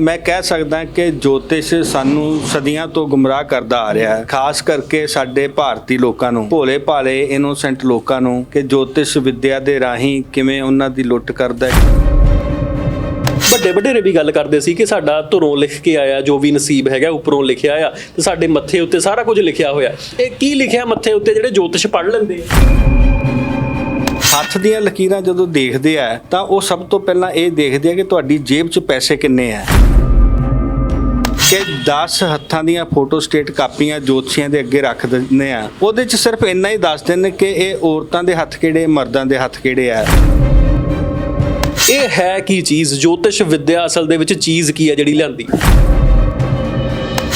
ਮੈਂ ਕਹਿ ਸਕਦਾ ਕਿ ਜੋਤਿਸ਼ ਸਾਨੂੰ ਸਦੀਆਂ ਤੋਂ ਗੁੰਮਰਾਹ ਕਰਦਾ ਆ ਰਿਹਾ ਹੈ। ਖਾਸ ਕਰਕੇ ਸਾਡੇ ਭਾਰਤੀ ਲੋਕਾਂ ਨੂੰ। ਭੋਲੇ ਭਾਲੇ ਇਨੋਸੈਂਟ ਲੋਕਾਂ ਨੂੰ ਕਿ ਜੋਤਿਸ਼ ਵਿੱਦਿਆ ਦੇ ਰਾਹੀਂ ਕਿਵੇਂ ਉਹਨਾਂ ਦੀ ਲੁੱਟ ਕਰਦਾ ਹੈ। ਵੱਡੇ ਵਡੇਰੇ ਵੀ ਗੱਲ ਕਰਦੇ ਸੀ ਕਿ ਸਾਡਾ ਧੁਰੋਂ ਲਿਖ ਕੇ ਆਇਆ, ਜੋ ਵੀ ਨਸੀਬ ਹੈਗਾ, ਉੱਪਰੋਂ ਲਿਖਿਆ ਆ ਤੇ ਸਾਡੇ ਮੱਥੇ ਉੱਤੇ ਸਾਰਾ ਕੁਝ ਲਿਖਿਆ ਹੋਇਆ। ਇਹ ਕੀ ਲਿਖਿਆ ਮੱਥੇ ਉੱਤੇ ਜਿਹੜੇ ਜੋਤਿਸ਼ ਪੜ੍ਹ ਲੈਂਦੇ? ਆ ਹੱਥ ਦੀਆਂ ਲਕੀਰਾਂ ਜਦੋਂ ਦੇਖਦੇ ਆ, ਤਾਂ ਉਹ ਸਭ ਤੋਂ ਪਹਿਲਾਂ ਇਹ ਦੇਖਦੇ ਆ ਕਿ ਤੁਹਾਡੀ ਜੇਬ 'ਚ ਪੈਸੇ ਕਿੰਨੇ ਆ। ਕਿ 10 ਹੱਥਾਂ ਦੀਆਂ ਫੋਟੋ ਸਟੇਟ ਕਾਪੀਆਂ ਜੋਤਸ਼ੀਆਂ ਦੇ ਅੱਗੇ ਰੱਖ ਦਿੰਦੇ ਆ। ਉਹਦੇ 'ਚ ਸਿਰਫ ਇੰਨਾ ਹੀ ਦੱਸਦੇ ਨੇ ਕਿ ਇਹ ਔਰਤਾਂ ਦੇ ਹੱਥ ਕਿਹੜੇ, ਮਰਦਾਂ ਦੇ ਹੱਥ ਕਿਹੜੇ ਆ। ਇਹ ਹੈ ਕੀ ਚੀਜ਼? ਜੋਤਿਸ਼ ਵਿੱਦਿਆ ਅਸਲ ਦੇ ਵਿੱਚ ਚੀਜ਼ ਕੀ ਹੈ ਜਿਹੜੀ ਲਿਆਂਦੀ?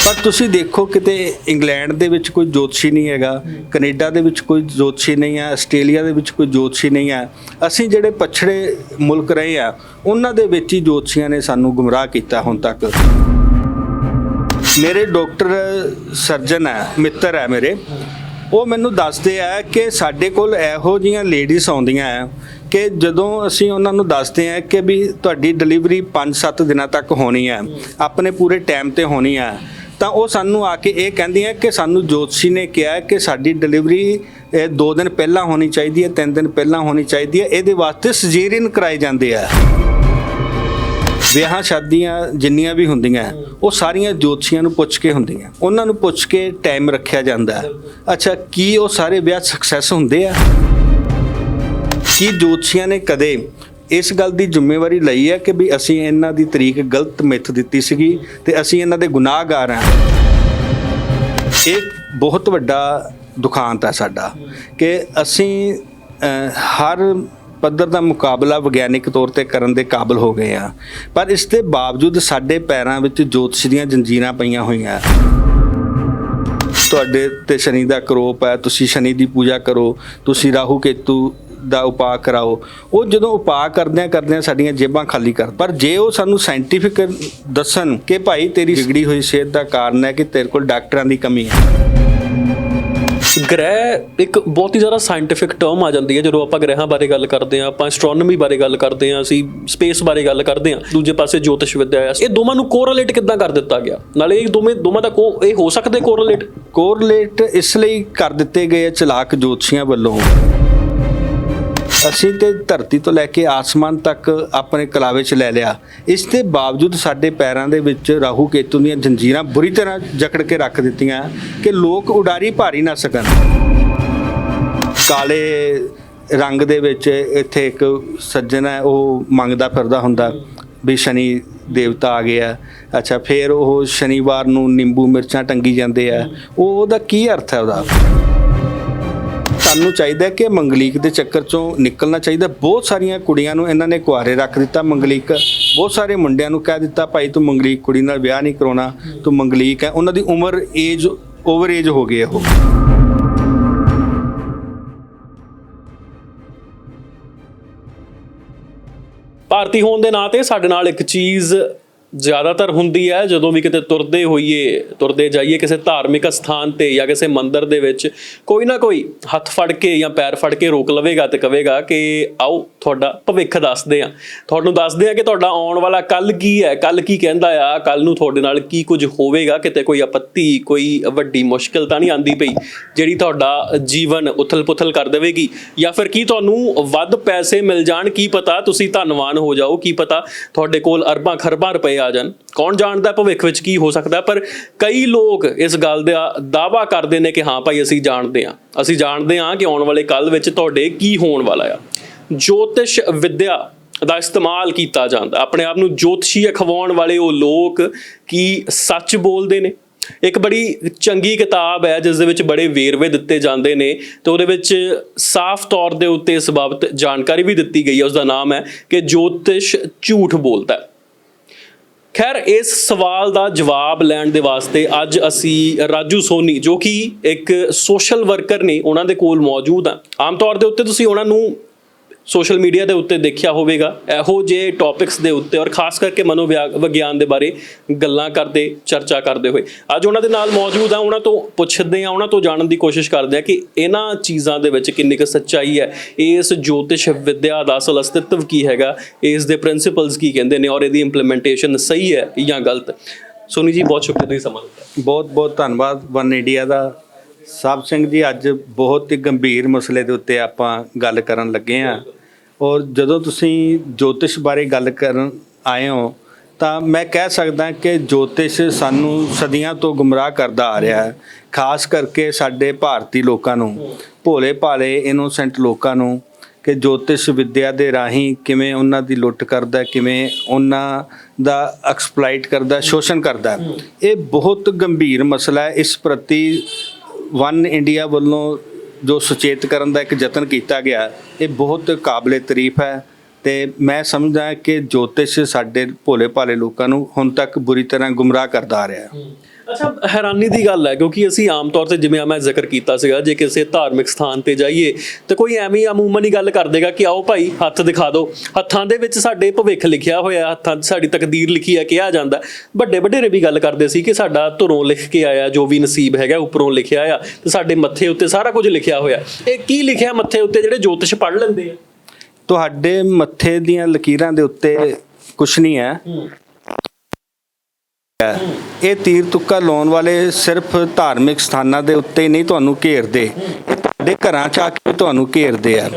ਪਰ ਤੁਸੀਂ ਦੇਖੋ ਕਿਤੇ ਇੰਗਲੈਂਡ ਦੇ ਵਿੱਚ ਕੋਈ ਜੋਤਸ਼ੀ ਨਹੀਂ ਹੈਗਾ, ਕੈਨੇਡਾ ਦੇ ਵਿੱਚ ਕੋਈ ਜੋਤਸ਼ੀ ਨਹੀਂ ਹੈ, ਆਸਟ੍ਰੇਲੀਆ ਦੇ ਵਿੱਚ ਕੋਈ ਜੋਤਸ਼ੀ ਨਹੀਂ ਹੈ। ਅਸੀਂ ਜਿਹੜੇ ਪਛੜੇ ਮੁਲਕ ਰਹੇ ਆ, ਉਹਨਾਂ ਦੇ ਵਿੱਚ ਹੀ ਜੋਤਸ਼ੀਆਂ ਨੇ ਸਾਨੂੰ ਗੁੰਮਰਾਹ ਕੀਤਾ ਹੁਣ ਤੱਕ। ਮੇਰੇ ਡਾਕਟਰ ਸਰਜਨ ਹੈ, ਮਿੱਤਰ ਹੈ ਮੇਰੇ। ਉਹ ਮੈਨੂੰ ਦੱਸਦੇ ਆ ਕਿ ਸਾਡੇ ਕੋਲ ਇਹੋ ਜੀਆਂ ਲੇਡੀਜ਼ ਆਉਂਦੀਆਂ ਆ ਕਿ ਜਦੋਂ ਅਸੀਂ ਉਹਨਾਂ ਨੂੰ ਦੱਸਦੇ ਆ ਕਿ ਵੀ ਤੁਹਾਡੀ ਡਿਲੀਵਰੀ 5-7 ਦਿਨਾਂ ਤੱਕ ਹੋਣੀ ਹੈ ਆਪਣੇ ਪੂਰੇ ਟਾਈਮ ਤੇ ਹੋਣੀ ਹੈ ਤਾਂ ਉਹ ਸਾਨੂੰ ਆ ਕੇ ਇਹ ਕਹਿੰਦੀਆਂ ਕਿ ਸਾਨੂੰ ਜੋਤਸ਼ੀ ਨੇ ਕਿਹਾ ਕਿ ਸਾਡੀ ਡਿਲੀਵਰੀ 2 ਦਿਨ ਪਹਿਲਾਂ ਹੋਣੀ ਚਾਹੀਦੀ ਹੈ 3 ਦਿਨ ਪਹਿਲਾਂ ਹੋਣੀ ਚਾਹੀਦੀ ਹੈ। ਇਹਦੇ ਵਾਸਤੇ ਸਜੀਰੀਨ ਕਰਾਏ ਜਾਂਦੇ ਆ। ਵਿਆਹਾਂ ਸ਼ਾਦੀਆਂ ਜਿੰਨੀਆਂ ਵੀ ਹੁੰਦੀਆਂ, ਉਹ ਸਾਰੀਆਂ ਜੋਤਸ਼ੀਆਂ ਨੂੰ ਪੁੱਛ ਕੇ ਹੁੰਦੀਆਂ। ਉਹਨਾਂ ਨੂੰ ਪੁੱਛ ਕੇ ਟਾਈਮ ਰੱਖਿਆ ਜਾਂਦਾ ਅੱਛਾ, ਕੀ ਉਹ ਸਾਰੇ ਵਿਆਹ ਸਕਸੈਸ ਹੁੰਦੇ ਆ? ਕੀ ਜੋਤਸ਼ੀਆਂ ਨੇ ਕਦੇ ਇਸ ਗੱਲ ਦੀ ਜ਼ਿੰਮੇਵਾਰੀ ਲਈ ਹੈ ਕਿ ਵੀ ਅਸੀਂ ਇਹਨਾਂ ਦੀ ਤਰੀਕ ਗਲਤ ਮਿੱਥ ਦਿੱਤੀ ਸੀਗੀ ਤੇ ਅਸੀਂ ਇਹਨਾਂ ਦੇ ਗੁਨਾਹਗਾਰ ਹਾਂ। ਇਹ ਬਹੁਤ ਵੱਡਾ ਦੁਖਾਂਤ ਹੈ ਸਾਡਾ ਕਿ ਅਸੀਂ ਹਰ ਪੱਧਰ ਦਾ ਮੁਕਾਬਲਾ ਵਿਗਿਆਨਿਕ ਤੌਰ ਤੇ ਕਰਨ ਦੇ ਕਾਬਿਲ ਹੋ ਗਏ ਆ ਪਰ ਇਸ ਦੇ ਬਾਵਜੂਦ ਸਾਡੇ ਪੈਰਾਂ ਵਿੱਚ ਜੋਤਸ਼ ਦੀਆਂ ਜੰਜੀਰਾਂ ਪਈਆਂ ਹੋਈਆਂ। ਤੁਹਾਡੇ ਤੇ ਸ਼ਨੀ ਦਾ ਕਰੋਪ ਹੈ, ਤੁਸੀਂ ਸ਼ਨੀ ਦੀ ਪੂਜਾ ਕਰੋ, ਤੁਸੀਂ ਰਾਹੂ ਕੇਤੂ ਦਾ ਉਪਾਅ ਕਰਾਓ ਉਹ ਜਦੋਂ ਉਪਾਅ ਕਰਦਿਆਂ ਕਰਦਿਆਂ ਸਾਡੀਆਂ ਜੇਬਾਂ ਖਾਲੀ ਕਰ ਪਰ ਜੇ ਉਹ ਸਾਨੂੰ ਸਾਇੰਟੀਫਿਕ ਦੱਸਣ ਕਿ ਭਾਈ ਤੇਰੀ ਵਿਗੜੀ ਹੋਈ ਸਿਹਤ ਦਾ ਕਾਰਨ ਹੈ ਕਿ ਤੇਰੇ ਕੋਲ ਡਾਕਟਰਾਂ ਦੀ ਕਮੀ ਹੈ। ਗ੍ਰਹਿ ਇੱਕ ਬਹੁਤ ਹੀ ਜ਼ਿਆਦਾ ਸਾਇੰਟੀਫਿਕ ਟਰਮ ਆ ਜਾਂਦੀ ਹੈ ਜਦੋਂ ਆਪਾਂ ਗ੍ਰਹਿਾਂ ਬਾਰੇ ਗੱਲ ਕਰਦੇ ਹਾਂ ਆਪਾਂ ਐਸਟ੍ਰੋਨੋਮੀ ਬਾਰੇ ਗੱਲ ਕਰਦੇ ਹਾਂ ਅਸੀਂ ਸਪੇਸ ਬਾਰੇ ਗੱਲ ਕਰਦੇ ਹਾਂ ਦੂਜੇ ਪਾਸੇ ਜੋਤਿਸ਼ ਵਿੱਦਿਆ ਆ ਇਹ ਦੋਵਾਂ ਨੂੰ ਕੋਰਿਲੇਟ ਕਿੱਦਾਂ ਕਰ ਦਿੱਤਾ ਗਿਆ? ਨਾਲੇ ਇਹ ਦੋਵੇਂ ਦੋਵਾਂ ਦਾ ਕੋ ਇਹ ਹੋ ਸਕਦੇ ਕੋਰਿਲੇਟ ਕੋਰਿਲੇਟ ਇਸ ਲਈ ਕਰ ਦਿੱਤੇ ਗਏ ਆ ਚਲਾਕ ਜੋਤਸ਼ੀਆਂ ਵੱਲੋਂ। ਅਸੀਂ ਤੇ ਧਰਤੀ ਤੋਂ ਲੈ ਕੇ ਆਸਮਾਨ ਤੱਕ ਆਪਣੇ ਕਲਾਵੇ 'ਚ ਲੈ ਲਿਆ। ਇਸ ਦੇ ਬਾਵਜੂਦ ਸਾਡੇ ਪੈਰਾਂ ਦੇ ਵਿੱਚ ਰਾਹੂ ਕੇਤੂ ਦੀਆਂ ਜੰਜੀਰਾਂ ਬੁਰੀ ਤਰ੍ਹਾਂ ਜਕੜ ਕੇ ਰੱਖ ਦਿੱਤੀਆਂ ਕਿ ਲੋਕ ਉਡਾਰੀ ਭਾਰੀ ਨਾ ਸਕਣ। ਕਾਲੇ ਰੰਗ ਦੇ ਵਿੱਚ ਇੱਥੇ ਇੱਕ ਸੱਜਣ ਹੈ, ਉਹ ਮੰਗਦਾ ਫਿਰਦਾ ਹੁੰਦਾ ਵੀ ਸ਼ਨੀ ਦੇਵਤਾ ਆ ਗਿਆ ਅੱਛਾ, ਫਿਰ ਉਹ ਸ਼ਨੀਵਾਰ ਨੂੰ ਨਿੰਬੂ ਮਿਰਚਾਂ ਟੰਗੀ ਜਾਂਦੇ ਆ। ਉਹ ਉਹਦਾ ਕੀ ਅਰਥ ਹੈ ਉਹਦਾ? ਸਾਨੂੰ ਚਾਹੀਦਾ ਕਿ ਮੰਗਲੀਕ ਦੇ ਚੱਕਰ ਚੋਂ ਨਿਕਲਣਾ ਚਾਹੀਦਾ। ਬਹੁਤ ਸਾਰੀਆਂ ਕੁੜੀਆਂ ਨੂੰ ਇਹਨਾਂ ਨੇ ਕੁਆਰੇ ਰੱਖ ਦਿੱਤਾ ਮੰਗਲੀਕ। ਬਹੁਤ ਸਾਰੇ ਮੁੰਡਿਆਂ ਨੂੰ ਕਹਿ ਦਿੱਤਾ, ਭਾਈ ਤੂੰ ਮੰਗਲੀਕ ਕੁੜੀ ਨਾਲ ਵਿਆਹ ਨਹੀਂ ਕਰਾਉਣਾ, ਤੂੰ ਮੰਗਲੀਕ ਹੈ। ਉਹਨਾਂ ਦੀ ਉਮਰ ਏਜ ਓਵਰ ਏਜ ਹੋ ਗਈ ਹੈ ਉਹ। ਭਾਰਤੀ ਹੋਣ ਦੇ ਨਾਂ ਤੇ ਸਾਡੇ ਨਾਲ ਇੱਕ ਚੀਜ਼ ਜ਼ਿਆਦਾਤਰ ਹੁੰਦੀ ਹੈ, ਜਦੋਂ ਵੀ ਕਿਤੇ ਤੁਰਦੇ ਹੋਈਏ, ਤੁਰਦੇ ਜਾਈਏ ਕਿਸੇ ਧਾਰਮਿਕ ਸਥਾਨ ਤੇ ਜਾਂ ਕਿਸੇ ਮੰਦਿਰ ਦੇ ਵਿੱਚ, ਕੋਈ ਨਾ ਕੋਈ ਹੱਥ ਫੜ ਕੇ ਜਾਂ ਪੈਰ ਫੜ ਕੇ ਰੋਕ ਲਵੇਗਾ ਤੇ ਕਵੇਗਾ ਕਿ ਆਓ, ਤੁਹਾਡਾ ਭਵਿੱਖ ਦੱਸਦੇ ਆ ਤੁਹਾਨੂੰ ਦੱਸਦੇ ਆ ਕਿ ਤੁਹਾਡਾ ਆਉਣ ਵਾਲਾ ਕੱਲ ਕੀ ਹੈ ਕੱਲ ਕੀ ਕਹਿੰਦਾ ਆ ਕੱਲ ਨੂੰ ਤੁਹਾਡੇ ਨਾਲ ਕੀ ਕੁਝ ਹੋਵੇਗਾ, ਕਿਤੇ ਕੋਈ ਆਪੱਤੀ, ਕੋਈ ਵੱਡੀ ਮੁਸ਼ਕਲ ਤਾਂ ਨਹੀਂ ਆਂਦੀ ਪਈ, ਜਿਹੜੀ ਤੁਹਾਡਾ ਜੀਵਨ ਉਥਲ-ਪੁਥਲ ਕਰ ਦੇਵੇਗੀ? ਜਾਂ ਫਿਰ ਕੀ ਤੁਹਾਨੂੰ ਵੱਧ ਪੈਸੇ ਮਿਲ ਜਾਣ, ਕੀ ਪਤਾ ਤੁਸੀਂ ਧਨਵਾਨ ਹੋ ਜਾਓ, ਕੀ ਪਤਾ ਤੁਹਾਡੇ ਕੋਲ ਅਰਬਾਂ ਖਰਬਾਂ ਰੁਪਏ ਆ ਜਾਣ। ਕੌਣ ਜਾਣਦਾ ਭਵਿੱਖ ਵਿੱਚ ਕੀ ਹੋ ਸਕਦਾ, ਪਰ ਕਈ ਲੋਕ ਇਸ ਗੱਲ ਦਾ ਦਾਵਾ ਕਰਦੇ ਨੇ ਕਿ ਹਾਂ ਭਾਈ ਅਸੀਂ ਜਾਣਦੇ ਹਾਂ। ਅਸੀਂ ਜਾਣਦੇ ਹਾਂ ਕਿ ਆਉਣ ਵਾਲੇ ਕੱਲ ਵਿੱਚ ਤੁਹਾਡੇ ਕੀ ਹੋਣ ਵਾਲਾ ਆ। ਜੋਤਿਸ਼ ਵਿਦਿਆ ਦਾ ਇਸਤੇਮਾਲ ਕੀਤਾ ਜਾਂਦਾ। ਆਪਣੇ ਆਪ ਨੂੰ ਜੋਤਸ਼ੀ ਅਖਵਾਉਣ ਵਾਲੇ ਉਹ ਲੋਕ ਕੀ ਸੱਚ ਬੋਲਦੇ ਨੇ? ਇੱਕ ਬੜੀ ਚੰਗੀ ਕਿਤਾਬ ਹੈ, ਜਿਸ ਦੇ ਵਿੱਚ ਬੜੇ ਵੇਰਵੇ ਦਿੱਤੇ ਜਾਂਦੇ ਨੇ ਤੇ ਉਹਦੇ ਵਿੱਚ ਸਾਫ਼ ਤੌਰ ਦੇ ਉੱਤੇ ਇਸ ਬਾਬਤ ਜਾਣਕਾਰੀ ਵੀ ਦਿੱਤੀ ਗਈ ਹੈ। ਉਸ ਦਾ ਨਾਮ ਹੈ ਕਿ ਜੋਤਿਸ਼ ਝੂਠ ਬੋਲਦਾ ਹੈ। ਖੈਰ, ਇਸ ਸਵਾਲ ਦਾ ਜਵਾਬ ਲੈਣ ਦੇ ਵਾਸਤੇ ਅੱਜ ਅਸੀਂ ਰਾਜੂ ਸੋਨੀ, ਜੋ ਕਿ ਇੱਕ ਸੋਸ਼ਲ ਵਰਕਰ ਨੇ, ਉਹਨਾਂ ਦੇ ਕੋਲ ਮੌਜੂਦ ਆ ਆਮ ਤੌਰ ਦੇ ਉੱਤੇ ਤੁਸੀਂ ਉਹਨਾਂ ਨੂੰ ਸੋਸ਼ਲ ਮੀਡੀਆ ਦੇ ਉੱਤੇ ਦੇਖਿਆ ਹੋਵੇਗਾ। ਇਹੋ ਜਿਹੇ ਟੌਪਿਕਸ ਦੇ ਉੱਤੇ ਔਰ ਖਾਸ ਕਰਕੇ ਮਨੋਵਿਗਿਆਨ ਦੇ ਬਾਰੇ ਗੱਲਾਂ ਕਰਦੇ, ਚਰਚਾ ਕਰਦੇ ਹੋਏ। ਅੱਜ ਉਹਨਾਂ ਦੇ ਨਾਲ ਮੌਜੂਦ ਆ ਉਹਨਾਂ ਤੋਂ ਪੁੱਛਦੇ ਆ ਉਹਨਾਂ ਤੋਂ ਜਾਣਨ ਦੀ ਕੋਸ਼ਿਸ਼ ਕਰਦੇ ਆ ਕਿ ਇਹਨਾਂ ਚੀਜ਼ਾਂ ਦੇ ਵਿੱਚ ਕਿੰਨੀ ਕੁ ਸੱਚਾਈ ਹੈ। ਇਸ ਜੋਤਿਸ਼ ਵਿਦਿਆ ਦਾ ਅਸਲ ਅਸਤਿਤਵ ਕੀ ਹੈਗਾ? ਇਸ ਦੇ ਪ੍ਰਿੰਸੀਪਲਸ ਕੀ ਕਹਿੰਦੇ ਨੇ? ਔਰ ਇਹਦੀ ਇੰਪਲੀਮੈਂਟੇਸ਼ਨ ਸਹੀ ਹੈ ਜਾਂ ਗਲਤ? ਸੋਨੀ ਜੀ, ਬਹੁਤ ਸ਼ੁਕਰੀਆ ਤੁਸੀਂ ਸਮਾਂ ਦਿੱਤਾ। ਬਹੁਤ ਬਹੁਤ ਧੰਨਵਾਦ। ਵਨ ਇੰਡੀਆ ਦਾ ਸਾਹਿਬ ਸਿੰਘ ਜੀ, ਅੱਜ ਬਹੁਤ ਹੀ ਗੰਭੀਰ ਮਸਲੇ ਦੇ ਉੱਤੇ ਆਪਾਂ ਗੱਲ ਕਰਨ ਲੱਗੇ ਆ ਔਰ ਜਦੋਂ ਤੁਸੀਂ ਜੋਤਿਸ਼ ਬਾਰੇ ਗੱਲ ਕਰਨ ਆਏ ਹੋ, ਤਾਂ ਮੈਂ ਕਹਿ ਸਕਦਾ ਕਿ ਜੋਤਿਸ਼ ਸਾਨੂੰ ਸਦੀਆਂ ਤੋਂ ਗੁੰਮਰਾਹ ਕਰਦਾ ਆ ਰਿਹਾ ਹੈ, ਖਾਸ ਕਰਕੇ ਸਾਡੇ ਭਾਰਤੀ ਲੋਕਾਂ ਨੂੰ। ਭੋਲੇ ਭਾਲੇ ਇਨੋਸੈਂਟ ਲੋਕਾਂ ਨੂੰ ਕਿ ਜੋਤਿਸ਼ ਵਿੱਦਿਆ ਦੇ ਰਾਹੀਂ ਕਿਵੇਂ ਉਹਨਾਂ ਦੀ ਲੁੱਟ ਕਰਦਾ ਕਿਵੇਂ ਉਹਨਾਂ ਦਾ ਐਕਸਪਲੋਇਟ ਕਰਦਾ ਸ਼ੋਸ਼ਣ ਕਰਦਾ ਇਹ ਬਹੁਤ ਗੰਭੀਰ ਮਸਲਾ ਹੈ। ਇਸ ਪ੍ਰਤੀ ਵਨ ਇੰਡੀਆ ਵੱਲੋਂ ਜੋ ਸੁਚੇਤ ਕਰਨ ਦਾ ਇੱਕ ਯਤਨ ਕੀਤਾ ਗਿਆ, ਇਹ ਬਹੁਤ ਕਾਬਲੇ ਤਾਰੀਫ ਹੈ ਤੇ ਮੈਂ ਸਮਝਦਾ ਕਿ ਜੋਤਿਸ਼ ਸਾਡੇ ਭੋਲੇ ਭਾਲੇ ਲੋਕਾਂ ਨੂੰ ਹੁਣ ਤੱਕ ਬੁਰੀ ਤਰ੍ਹਾਂ ਗੁੰਮਰਾਹ ਕਰਦਾ ਆ ਰਿਹਾ। ਹੈ। ਅੱਛਾ ਹੈਰਾਨੀ ਦੀ ਗੱਲ ਹੈ ਕਿਉਂਕਿ ਅਸੀਂ ਆਮ ਤੌਰ ਤੇ ਜਿਵੇਂ ਮੈਂ ਜ਼ਿਕਰ ਕੀਤਾ ਸੀਗਾ ਜੇ ਕਿਸੇ ਧਾਰਮਿਕ ਸਥਾਨ ਤੇ ਜਾਈਏ ਤੇ ਕੋਈ ਐਵੇਂ ਹੀ ਅਮੂਮਨ ਹੀ ਗੱਲ ਕਰ ਦੇਗਾ ਕਿ ਆਓ ਭਾਈ ਹੱਥ ਦਿਖਾ ਦਿਓ। ਹੱਥਾਂ ਦੇ ਵਿੱਚ ਸਾਡੇ ਭਵਿੱਖ ਲਿਖਿਆ ਹੋਇਆ ਹੱਥਾਂ 'ਚ ਸਾਡੀ ਤਕਦੀਰ ਲਿਖੀ ਹੈ ਕਿਹਾ ਜਾਂਦਾ। ਵੱਡੇ ਵੱਡੇਰੇ ਵੀ ਗੱਲ ਕਰਦੇ ਸੀ ਕਿ ਸਾਡਾ ਧੁਰੋਂ ਲਿਖ ਕੇ ਆਇਆ ਜੋ ਵੀ ਨਸੀਬ ਹੈਗਾ ਉੱਪਰੋਂ ਲਿਖਿਆ ਆ ਤੇ ਸਾਡੇ ਮੱਥੇ ਉੱਤੇ ਸਾਰਾ ਕੁਝ ਲਿਖਿਆ ਹੋਇਆ। ਇਹ ਕੀ ਲਿਖਿਆ ਮੱਥੇ ਉੱਤੇ ਜਿਹੜੇ ਜੋਤਿਸ਼ ਪੜ੍ਹ ਲੈਂਦੇ ਆ? ਤੁਹਾਡੇ ਮੱਥੇ ਦੀਆਂ ਲਕੀਰਾਂ ਦੇ ਉੱਤੇ ਕੁਛ ਨਹੀਂ ਹੈ। ਇਹ ਤੀਰ ਤੁੱਕਾ ਲਾਉਣ ਵਾਲੇ ਸਿਰਫ ਧਾਰਮਿਕ ਸਥਾਨਾਂ ਦੇ ਉੱਤੇ ਨਹੀਂ ਤੁਹਾਨੂੰ ਘੇਰਦੇ। ਇਹ ਤੁਹਾਡੇ ਘਰਾਂ 'ਚ ਆ ਕੇ ਤੁਹਾਨੂੰ ਘੇਰਦੇ ਆ।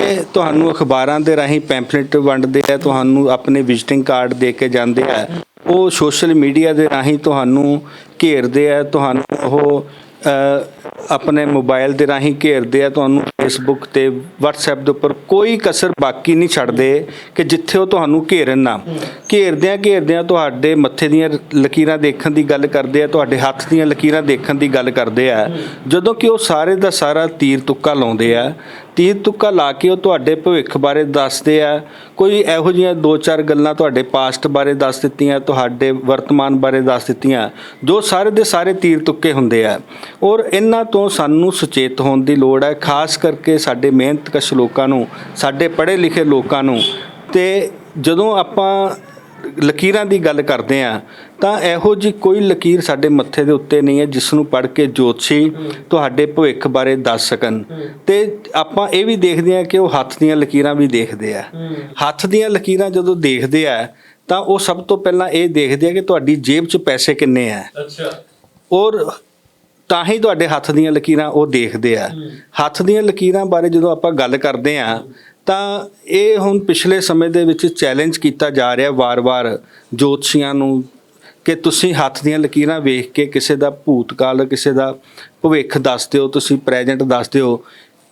ਇਹ ਤੁਹਾਨੂੰ ਅਖਬਾਰਾਂ ਦੇ ਰਾਹੀਂ ਪੈਂਫਲੇਟ ਵੰਡਦੇ ਆ, ਤੁਹਾਨੂੰ ਆਪਣੇ ਵਿਜ਼ਿਟਿੰਗ ਕਾਰਡ ਦੇ ਕੇ ਜਾਂਦੇ ਆ। ਉਹ ਸੋਸ਼ਲ ਮੀਡੀਆ ਦੇ ਰਾਹੀਂ ਤੁਹਾਨੂੰ ਘੇਰਦੇ ਆ, ਤੁਹਾਨੂੰ ਉਹ ਆਪਣੇ ਮੋਬਾਈਲ ਦੇ ਰਾਹੀਂ ਘੇਰਦੇ ਆ, ਤੁਹਾਨੂੰ ਫੇਸਬੁੱਕ ਤੇ WhatsApp ਦੇ ਉੱਪਰ ਕੋਈ ਕਸਰ ਬਾਕੀ ਨਹੀਂ ਛੱਡਦੇ ਕਿ ਜਿੱਥੇ ਉਹ ਤੁਹਾਨੂੰ ਘੇਰਨ ਨਾ। ਘੇਰਦਿਆਂ ਘੇਰਦਿਆਂ ਤੁਹਾਡੇ ਮੱਥੇ ਦੀਆਂ ਲਕੀਰਾਂ ਦੇਖਣ ਦੀ ਗੱਲ ਕਰਦੇ ਆ, ਤੁਹਾਡੇ ਹੱਥ ਦੀਆਂ ਲਕੀਰਾਂ ਦੇਖਣ ਦੀ ਗੱਲ ਕਰਦੇ ਆ। ਜਦੋਂ ਕਿ ਉਹ ਸਾਰੇ ਦਾ ਸਾਰਾ ਤੀਰ ਤੁੱਕਾ ਲਾਉਂਦੇ ਆ। ਤੀਰ ਤੁੱਕਾ ਲਾ ਕੇ ਉਹ ਤੁਹਾਡੇ ਭਵਿੱਖ ਬਾਰੇ ਦੱਸਦੇ ਆ। ਕੋਈ ਇਹੋ ਜਿਹੀਆਂ ਦੋ ਚਾਰ ਗੱਲਾਂ ਤੁਹਾਡੇ ਪਾਸਟ ਬਾਰੇ ਦੱਸ ਦਿੱਤੀਆਂ, ਤੁਹਾਡੇ ਵਰਤਮਾਨ ਬਾਰੇ ਦੱਸ ਦਿੱਤੀਆਂ, ਜੋ ਸਾਰੇ ਦੇ ਸਾਰੇ ਤੀਰ ਤੁੱਕੇ ਹੁੰਦੇ ਆ। ਔਰ ਇਹਨਾਂ ਤੋਂ ਸਾਨੂੰ ਸੁਚੇਤ ਹੋਣ ਦੀ ਲੋੜ ਹੈ ਖਾਸ ਕਰਕੇ ਸਾਡੇ ਮਿਹਨਤਕਸ਼ ਲੋਕਾਂ ਨੂੰ, ਸਾਡੇ ਪੜ੍ਹੇ ਲਿਖੇ ਲੋਕਾਂ ਨੂੰ। ਤੇ ਜਦੋਂ ਆਪਾਂ ਲਕੀਰਾਂ ਦੀ ਗੱਲ ਕਰਦੇ ਆ ਤਾਂ ਇਹੋ ਜੀ ਕੋਈ ਲਕੀਰ ਸਾਡੇ ਮੱਥੇ ਦੇ ਉੱਤੇ ਨਹੀਂ ਹੈ ਜਿਸ ਨੂੰ ਪੜ੍ਹ ਕੇ ਜੋਤਸ਼ੀ ਤੁਹਾਡੇ ਭਵਿੱਖ ਬਾਰੇ ਦੱਸ ਸਕਣ। ਤੇ ਆਪਾਂ ਇਹ ਵੀ ਦੇਖਦੇ ਆ ਕਿ ਉਹ ਹੱਥ ਦੀਆਂ ਲਕੀਰਾਂ ਵੀ ਦੇਖਦੇ ਆ। ਹੱਥ ਦੀਆਂ ਲਕੀਰਾਂ ਜਦੋਂ ਦੇਖਦੇ ਆ ਤਾਂ ਉਹ ਸਭ ਤੋਂ ਪਹਿਲਾਂ ਇਹ ਦੇਖਦੇ ਆ ਕਿ ਤੁਹਾਡੀ ਜੇਬ 'ਚ ਪੈਸੇ ਕਿੰਨੇ ਆ। ਅੱਛਾ। ਔਰ ਤਾਂ ਹੀ ਤੁਹਾਡੇ ਹੱਥ ਦੀਆਂ ਲਕੀਰਾਂ ਉਹ ਦੇਖਦੇ ਆ। ਹੱਥ ਦੀਆਂ ਲਕੀਰਾਂ ਬਾਰੇ ਜਦੋਂ ਆਪਾਂ ਗੱਲ ਕਰਦੇ ਆ ਤਾਂ ਇਹ ਹੁਣ ਪਿਛਲੇ ਸਮੇਂ ਦੇ ਵਿੱਚ ਚੈਲੰਜ ਕੀਤਾ ਜਾ ਰਿਹਾ ਵਾਰ-ਵਾਰ ਜੋਤਸ਼ੀਆਂ ਨੂੰ ਕਿ ਤੁਸੀਂ ਹੱਥ ਦੀਆਂ ਲਕੀਰਾਂ ਵੇਖ ਕੇ ਕਿਸੇ ਦਾ ਭੂਤਕਾਲ, ਕਿਸੇ ਦਾ ਭਵਿੱਖ ਦੱਸ ਦਿਓ, ਤੁਸੀਂ ਪ੍ਰੈਜ਼ੈਂਟ ਦੱਸ ਦਿਓ।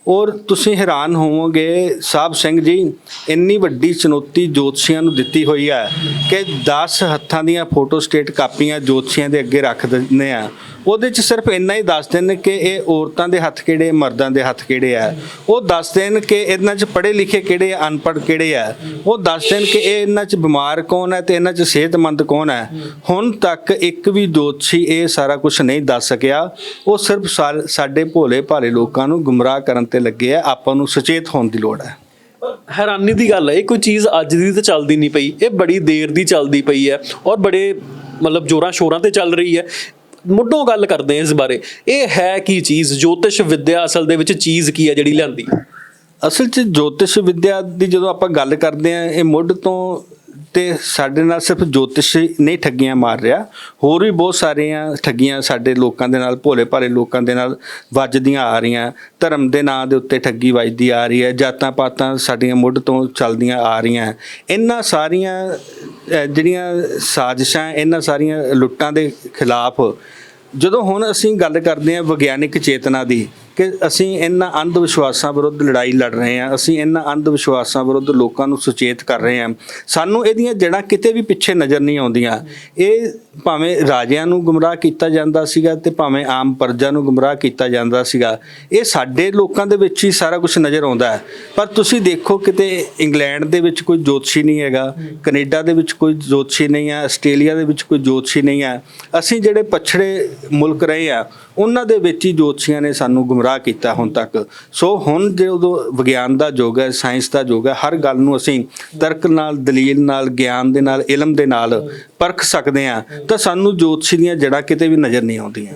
ਔਰ ਤੁਸੀਂ ਹੈਰਾਨ ਹੋਵੋਗੇ ਸਾਹਿਬ ਸਿੰਘ ਜੀ, ਇੰਨੀ ਵੱਡੀ ਚੁਣੌਤੀ ਜੋਤਸ਼ੀਆਂ ਨੂੰ ਦਿੱਤੀ ਹੋਈ ਹੈ ਕਿ 10 ਹੱਥਾਂ ਦੀਆਂ ਫੋਟੋ ਸਟੇਟ ਕਾਪੀਆਂ ਜੋਤਸ਼ੀਆਂ ਦੇ ਅੱਗੇ ਰੱਖ ਦਿੰਦੇ ਆ। ਉਹਦੇ 'ਚ ਸਿਰਫ ਇੰਨਾ ਹੀ ਦੱਸ ਦੇਣ ਕਿ ਇਹ ਔਰਤਾਂ ਦੇ ਹੱਥ ਕਿਹੜੇ, ਮਰਦਾਂ ਦੇ ਹੱਥ ਕਿਹੜੇ ਆ। ਉਹ ਦੱਸ ਦੇਣ ਕਿ ਇਹਨਾਂ 'ਚ ਪੜ੍ਹੇ ਲਿਖੇ ਕਿਹੜੇ ਆ, ਅਨਪੜ੍ਹ ਕਿਹੜੇ ਆ। ਉਹ ਦੱਸ ਦੇਣ ਕਿ ਇਹ ਇਹਨਾਂ 'ਚ ਬਿਮਾਰ ਕੌਣ ਹੈ ਤੇ ਇਹਨਾਂ 'ਚ ਸਿਹਤਮੰਦ ਕੌਣ ਹੈ ਹੁਣ ਤੱਕ ਇੱਕ ਵੀ ਜੋਤਸ਼ੀ ਇਹ ਸਾਰਾ ਕੁਝ ਨਹੀਂ ਦੱਸ ਸਕਿਆ। ਉਹ ਸਿਰਫ ਸਾ- ਸਾਡੇ ਭੋਲੇ ਭਾਲੇ ਲੋਕਾਂ ਨੂੰ ਗੁੰਮਰਾਹ ਕਰਨ ਤੇ ਲੱਗੇ ਆ। ਆਪਾਂ ਨੂੰ ਸੁਚੇਤ ਹੋਣ ਦੀ ਲੋੜ ਹੈ ਹੈਰਾਨੀ ਦੀ ਗੱਲ ਹੈ ਇਹ ਕੋਈ ਚੀਜ਼ ਅੱਜ ਦੀ ਤਾਂ ਚੱਲਦੀ ਨਹੀਂ ਪਈ। ਇਹ ਬੜੀ ਦੇਰ ਦੀ ਚੱਲਦੀ ਪਈ ਹੈ ਔਰ ਬੜੇ ਮਤਲਬ ਜੋਰਾਂ ਸ਼ੋਰਾਂ ਤੇ ਚੱਲ ਰਹੀ ਹੈ। ਮੁੱਢੋਂ ਗੱਲ ਕਰਦੇ ਹਾਂ ਇਸ ਬਾਰੇ। ਇਹ ਹੈ ਕੀ ਚੀਜ਼? ਜੋਤਿਸ਼ ਵਿਦਿਆ ਅਸਲ ਦੇ ਵਿੱਚ ਚੀਜ਼ ਕੀ ਹੈ ਜਿਹੜੀ ਲਿਆਂਦੀ? ਅਸਲ 'ਚ ਜੋਤਿਸ਼ ਵਿਦਿਆ ਦੀ ਜਦੋਂ ਆਪਾਂ ਗੱਲ ਕਰਦੇ ਆ ਇਹ ਮੁੱਢ ਤੋਂ ਤੇ ਸਾਡੇ ਨਾਲ ਸਿਰਫ ਜੋਤਿਸ਼ ਨਹੀਂ ਠੱਗੀਆਂ ਮਾਰ ਰਿਹਾ, ਹੋਰ ਵੀ ਬਹੁਤ ਸਾਰੀਆਂ ਠੱਗੀਆਂ ਸਾਡੇ ਲੋਕਾਂ ਦੇ ਨਾਲ, ਭੋਲੇ ਭਾਲੇ ਲੋਕਾਂ ਦੇ ਨਾਲ ਵੱਜਦੀਆਂ ਆ ਰਹੀਆਂ, ਧਰਮ ਦੇ ਨਾਂ ਦੇ ਉੱਤੇ ਠੱਗੀ ਵੱਜਦੀ ਆ ਰਹੀ ਹੈ, ਜਾਤਾਂ ਪਾਤਾਂ ਸਾਡੀਆਂ ਮੁੱਢ ਤੋਂ ਚੱਲਦੀਆਂ ਆ ਰਹੀਆਂ। ਇਹਨਾਂ ਸਾਰੀਆਂ ਜਿਹੜੀਆਂ ਸਾਜ਼ਿਸ਼ਾਂ, ਇਹਨਾਂ ਸਾਰੀਆਂ ਲੁੱਟਾਂ ਦੇ ਖਿਲਾਫ, ਜਦੋਂ ਹੁਣ ਅਸੀਂ ਗੱਲ ਕਰਦੇ ਹਾਂ ਵਿਗਿਆਨਿਕ ਚੇਤਨਾ ਦੀ ਕਿ ਅਸੀਂ ਇਹਨਾਂ ਅੰਧ ਵਿਸ਼ਵਾਸਾਂ ਵਿਰੁੱਧ ਲੜਾਈ ਲੜ ਰਹੇ ਹਾਂ, ਅਸੀਂ ਇਹਨਾਂ ਅੰਧ ਵਿਸ਼ਵਾਸਾਂ ਵਿਰੁੱਧ ਲੋਕਾਂ ਨੂੰ ਸੁਚੇਤ ਕਰ ਰਹੇ ਹਾਂ। ਸਾਨੂੰ ਇਹਦੀਆਂ ਜੜ੍ਹਾਂ ਕਿਤੇ ਵੀ ਪਿੱਛੇ ਨਜ਼ਰ ਨਹੀਂ ਆਉਂਦੀਆਂ। ਇਹ ਭਾਵੇਂ ਰਾਜਿਆਂ ਨੂੰ ਗੁੰਮਰਾਹ ਕੀਤਾ ਜਾਂਦਾ ਸੀਗਾ ਤੇ ਭਾਵੇਂ ਆਮ ਪ੍ਰਜਾ ਨੂੰ ਗੁੰਮਰਾਹ ਕੀਤਾ ਜਾਂਦਾ ਸੀਗਾ। ਇਹ ਸਾਡੇ ਲੋਕਾਂ ਦੇ ਵਿੱਚ ਹੀ ਸਾਰਾ ਕੁਝ ਨਜ਼ਰ ਆਉਂਦਾ ਹੈ। ਪਰ ਤੁਸੀਂ ਦੇਖੋ ਕਿਤੇ ਇੰਗਲੈਂਡ ਦੇ ਵਿੱਚ ਕੋਈ ਜੋਤਸ਼ੀ ਨਹੀਂ ਹੈਗਾ, ਕੈਨੇਡਾ ਦੇ ਵਿੱਚ ਕੋਈ ਜੋਤਸ਼ੀ ਨਹੀਂ ਹੈ, ਆਸਟ੍ਰੇਲੀਆ ਦੇ ਵਿੱਚ ਕੋਈ ਜੋਤਸ਼ੀ ਨਹੀਂ ਹੈ। ਅਸੀਂ ਜਿਹੜੇ ਪਛੜੇ ਮੁਲਕ ਰਹੇ ਆ ਉਹਨਾਂ ਦੇ ਵਿੱਚ ਹੀ ਜੋਤਸ਼ੀਆਂ ਨੇ ਸਾਨੂੰ ਗੁੰਮਰਾਹ ਕੀਤਾ ਹੁਣ ਤੱਕ। ਸੋ ਹੁਣ ਜਦੋਂ ਵਿਗਿਆਨ ਦਾ ਯੁੱਗ ਹੈ, ਸਾਇੰਸ ਦਾ ਯੁੱਗ ਹੈ, ਹਰ ਗੱਲ ਨੂੰ ਅਸੀਂ ਤਰਕ ਨਾਲ, ਦਲੀਲ ਨਾਲ, ਗਿਆਨ ਦੇ ਨਾਲ, ਇਲਮ ਦੇ ਨਾਲ ਪਰਖ ਸਕਦੇ ਹਾਂ ਤਾਂ ਸਾਨੂੰ ਜੋਤਸ਼ੀ ਦੀਆਂ ਜੜ੍ਹਾਂ ਕਿਤੇ ਵੀ ਨਜ਼ਰ ਨਹੀਂ ਆਉਂਦੀਆਂ।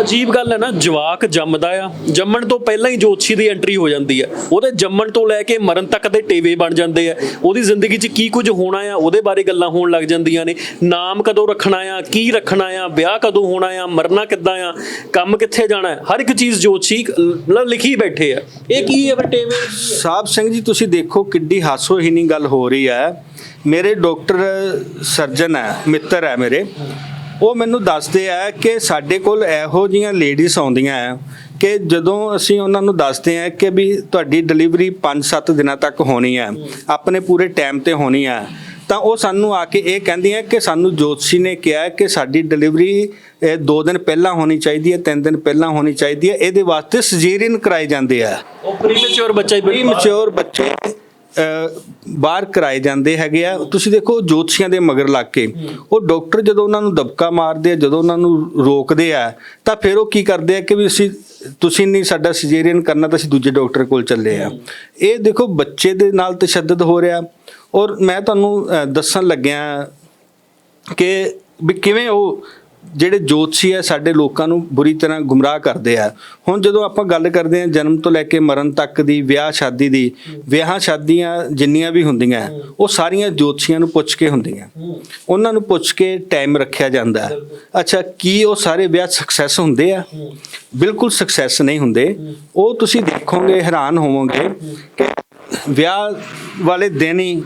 ਅਜੀਬ ਗੱਲ ਹੈ ਨਾ ਜਵਾਕ ਜੰਮਦਾ ਆ। ਜੰਮਣ ਤੋਂ ਪਹਿਲਾਂ ਹੀ ਜੋਤਸ਼ੀ ਦੀ ਐਂਟਰੀ ਹੋ ਜਾਂਦੀ ਹੈ। ਉਹਦੇ ਜੰਮਣ ਤੋਂ ਲੈ ਕੇ ਮਰਨ ਤੱਕ ਦੇ ਟੇਵੇ ਬਣ ਜਾਂਦੇ ਆ। ਉਹਦੀ ਜ਼ਿੰਦਗੀ 'ਚ ਕੀ ਕੁਝ ਹੋਣਾ ਆ ਉਹਦੇ ਬਾਰੇ ਗੱਲਾਂ ਹੋਣ ਲੱਗ ਜਾਂਦੀਆਂ ਨੇ। ਨਾਮ ਕਦੋਂ ਰੱਖਣਾ ਆ ਕੀ ਰੱਖਣਾ ਆ ਵਿਆਹ ਕਦੋਂ ਹੋਣਾ ਆ ਮਰਨਾ ਕਿੱਦਾਂ ਆ ਕੰਮ ਕਿੱਥੇ ਜਾਣਾ ਹੈ। ਹਰ ਇੱਕ ਚੀਜ਼ ਜੋਤਸ਼ੀ ਮਤਲਬ ਲਿਖੀ ਬੈਠੇ ਆ। ਇਹ ਕੀ ਹੈ ਟੇਵੇ? ਸਾਹਿਬ ਸਿੰਘ ਜੀ ਤੁਸੀਂ ਦੇਖੋ ਕਿੱਡੀ ਹਾਸੋਹੀਣੀ ਗੱਲ ਹੋ ਰਹੀ ਹੈ। ਮੇਰੇ ਡਾਕਟਰ ਸਰਜਨ ਹੈ ਮਿੱਤਰ ਹੈ ਮੇਰੇ। ਉਹ ਮੈਨੂੰ ਦੱਸਦੇ ਆ ਕਿ ਸਾਡੇ ਕੋਲ ਇਹੋ ਜੀਆਂ ਲੇਡੀਜ਼ ਆਉਂਦੀਆਂ ਆ ਕਿ ਜਦੋਂ ਅਸੀਂ ਉਹਨਾਂ ਨੂੰ ਦੱਸਦੇ ਆ ਕਿ ਵੀ ਤੁਹਾਡੀ ਡਿਲੀਵਰੀ 5-7 ਦਿਨਾਂ ਤੱਕ ਹੋਣੀ ਹੈ ਆਪਣੇ ਪੂਰੇ ਟਾਈਮ ਤੇ ਹੋਣੀ ਹੈ ਤਾਂ ਉਹ ਸਾਨੂੰ ਆ ਕੇ ਇਹ ਕਹਿੰਦੀਆਂ ਕਿ ਸਾਨੂੰ ਜੋਤਸ਼ੀ ਨੇ ਕਿਹਾ ਕਿ ਸਾਡੀ ਡਿਲੀਵਰੀ 2 ਦਿਨ ਪਹਿਲਾਂ ਹੋਣੀ ਚਾਹੀਦੀ ਹੈ 3 ਦਿਨ ਪਹਿਲਾਂ ਹੋਣੀ ਚਾਹੀਦੀ ਹੈ। ਇਹਦੇ ਵਾਸਤੇ ਸਜੀਰੀਨ ਕਰਾਏ ਜਾਂਦੇ ਆ। ਉਹ ਪ੍ਰੀਮੈਚੁਰ ਬੱਚਾ ਹੀ ਪ੍ਰੀ ਮੈਚੁਰ ਬੱਚੇ ਬਾਹਰ ਕਰਾਏ ਜਾਂਦੇ ਹੈਗੇ ਆ। ਤੁਸੀਂ ਦੇਖੋ ਜੋਤਸ਼ੀਆਂ ਦੇ ਮਗਰ ਲੱਗ ਕੇ। ਉਹ ਡਾਕਟਰ ਜਦੋਂ ਉਹਨਾਂ ਨੂੰ ਦਬਕਾ ਮਾਰਦੇ ਆ, ਜਦੋਂ ਉਹਨਾਂ ਨੂੰ ਰੋਕਦੇ ਆ, ਤਾਂ ਫਿਰ ਉਹ ਕੀ ਕਰਦੇ ਆ ਕਿ ਵੀ ਅਸੀਂ, ਤੁਸੀਂ ਨਹੀਂ ਸਾਡਾ ਸਿਜੇਰੀਅਨ ਕਰਨਾ ਤਾਂ ਅਸੀਂ ਦੂਜੇ ਡਾਕਟਰ ਕੋਲ ਚੱਲੇ ਆ। ਇਹ ਦੇਖੋ ਬੱਚੇ ਦੇ ਨਾਲ ਤਸ਼ੱਦਦ ਹੋ ਰਿਹਾ। ਔਰ ਮੈਂ ਤੁਹਾਨੂੰ ਦੱਸਣ ਲੱਗਿਆ ਕਿ ਵੀ ਕਿਵੇਂ ਉਹ ਜਿਹੜੇ ਜੋਤਸ਼ੀ ਹੈ, ਸਾਡੇ ਲੋਕਾਂ ਨੂੰ ਬੁਰੀ ਤਰ੍ਹਾਂ ਗੁੰਮਰਾਹ ਕਰਦੇ ਆ। ਹੁਣ ਜਦੋਂ ਆਪਾਂ ਗੱਲ ਕਰਦੇ ਆ ਜਨਮ ਤੋਂ ਲੈ ਕੇ ਮਰਨ ਤੱਕ ਦੀ, ਵਿਆਹ ਸ਼ਾਦੀ ਦੀ, ਵਿਆਹਾਂ ਸ਼ਾਦੀਆਂ ਜਿੰਨੀਆਂ ਵੀ ਹੁੰਦੀਆਂ, ਉਹ ਸਾਰੀਆਂ ਜੋਤਸ਼ੀਆਂ ਨੂੰ ਪੁੱਛ ਕੇ ਹੁੰਦੀਆਂ। ਉਹਨਾਂ ਨੂੰ ਪੁੱਛ ਕੇ ਟਾਈਮ ਰੱਖਿਆ ਜਾਂਦਾ ਅੱਛਾ, ਕੀ ਉਹ ਸਾਰੇ ਵਿਆਹ ਸਕਸੈਸ ਹੁੰਦੇ ਆ? ਬਿਲਕੁਲ ਸਕਸੈਸ ਨਹੀਂ ਹੁੰਦੇ। ਉਹ ਤੁਸੀਂ ਦੇਖੋਗੇ, ਹੈਰਾਨ ਹੋਵੋਗੇ ਕਿ ਵਿਆਹ ਵਾਲੇ ਦਿਨ ਹੀ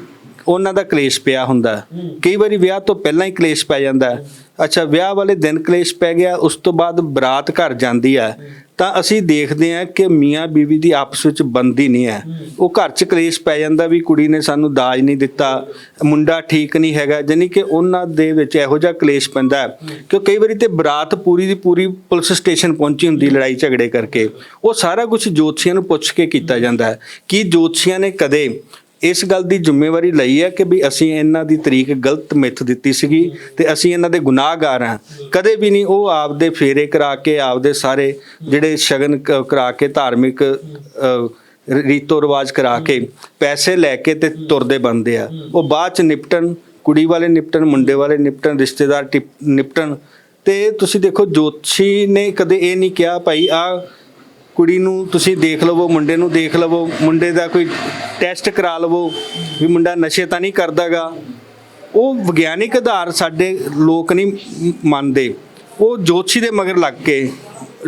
ਉਹਨਾਂ ਦਾ ਕਲੇਸ਼ ਪਿਆ ਹੁੰਦਾ। ਕਈ ਵਾਰੀ ਵਿਆਹ ਤੋਂ ਪਹਿਲਾਂ ਹੀ ਕਲੇਸ਼ ਪੈ ਜਾਂਦਾ। ਅੱਛਾ, ਵਿਆਹ ਵਾਲੇ ਦਿਨ ਕਲੇਸ਼ ਪੈ ਗਿਆ, ਉਸ ਤੋਂ ਬਾਅਦ ਬਰਾਤ ਘਰ ਜਾਂਦੀ ਹੈ ਤਾਂ ਅਸੀਂ ਦੇਖਦੇ ਹਾਂ ਕਿ ਮੀਆਂ ਬੀਵੀ ਦੀ ਆਪਸ ਵਿੱਚ ਬੰਦੀ ਨਹੀਂ ਹੈ ਉਹ ਘਰ 'ਚ ਕਲੇਸ਼ ਪੈ ਜਾਂਦਾ ਵੀ ਕੁੜੀ ਨੇ ਸਾਨੂੰ ਦਾਜ ਨਹੀਂ ਦਿੱਤਾ, ਮੁੰਡਾ ਠੀਕ ਨਹੀਂ ਹੈਗਾ ਜਾਨੀ ਕਿ ਉਹਨਾਂ ਦੇ ਵਿੱਚ ਇਹੋ ਜਿਹਾ ਕਲੇਸ਼ ਪੈਂਦਾ ਕਿ ਕਈ ਵਾਰੀ ਤੇ ਬਰਾਤ ਪੂਰੀ ਦੀ ਪੂਰੀ ਪੁਲਿਸ ਸਟੇਸ਼ਨ ਪਹੁੰਚੀ ਹੁੰਦੀ ਲੜਾਈ ਝਗੜੇ ਕਰਕੇ। ਉਹ ਸਾਰਾ ਕੁਝ ਜੋਤਸ਼ੀਆਂ ਨੂੰ ਪੁੱਛ ਕੇ ਕੀਤਾ ਜਾਂਦਾ ਹੈ ਕਿ ਜੋਤਸ਼ੀਆਂ ਨੇ ਕਦੇ ਇਸ ਗੱਲ ਦੀ ਜ਼ਿੰਮੇਵਾਰੀ ਲਈ ਹੈ ਕਿ ਵੀ ਅਸੀਂ ਇਹਨਾਂ ਦੀ ਤਰੀਕ ਗਲਤ ਮਿੱਥ ਦਿੱਤੀ ਸੀਗੀ ਤੇ ਅਸੀਂ ਇਹਨਾਂ ਦੇ ਗੁਨਾਹਗਾਰ ਹਾਂ। ਕਦੇ ਵੀ ਨਹੀਂ ਉਹ ਆਪਦੇ ਫੇਰੇ ਕਰਾ ਕੇ, ਆਪਦੇ ਸਾਰੇ ਜਿਹੜੇ ਸ਼ਗਨ ਕਰਾ ਕੇ, ਧਾਰਮਿਕ ਰੀਤੋ ਰਿਵਾਜ ਕਰਾ ਕੇ ਪੈਸੇ ਲੈ ਕੇ ਤੇ ਤੁਰਦੇ ਬੰਦੇ ਆ। ਉਹ ਬਾਅਦ ਚ ਨਿਪਟਣ, ਕੁੜੀ ਵਾਲੇ ਨਿਪਟਣ, ਮੁੰਡੇ ਵਾਲੇ ਨਿਪਟਣ, ਰਿਸ਼ਤੇਦਾਰ ਟਿਪ- ਨਿਪਟਣ ਤੇ ਤੁਸੀਂ ਦੇਖੋ ਜੋਤਸ਼ੀ ਨੇ ਕਦੇ ਇਹ ਨਹੀਂ ਕਿਹਾ, ਭਾਈ ਆ ਕੁੜੀ ਨੂੰ ਤੁਸੀਂ ਦੇਖ ਲਵੋ, ਮੁੰਡੇ ਨੂੰ ਦੇਖ ਲਵੋ, ਮੁੰਡੇ ਦਾ ਕੋਈ ਟੈਸਟ ਕਰਾ ਲਵੋ, ਵੀ ਮੁੰਡਾ ਨਸ਼ੇ ਤਾਂ ਨਹੀਂ ਕਰਦਾਗਾ। ਉਹ ਵਿਗਿਆਨਿਕ ਆਧਾਰ ਸਾਡੇ ਲੋਕ ਨਹੀਂ ਮੰਨਦੇ। ਉਹ ਜੋਤਸ਼ੀ ਦੇ ਮਗਰ ਲੱਗ ਕੇ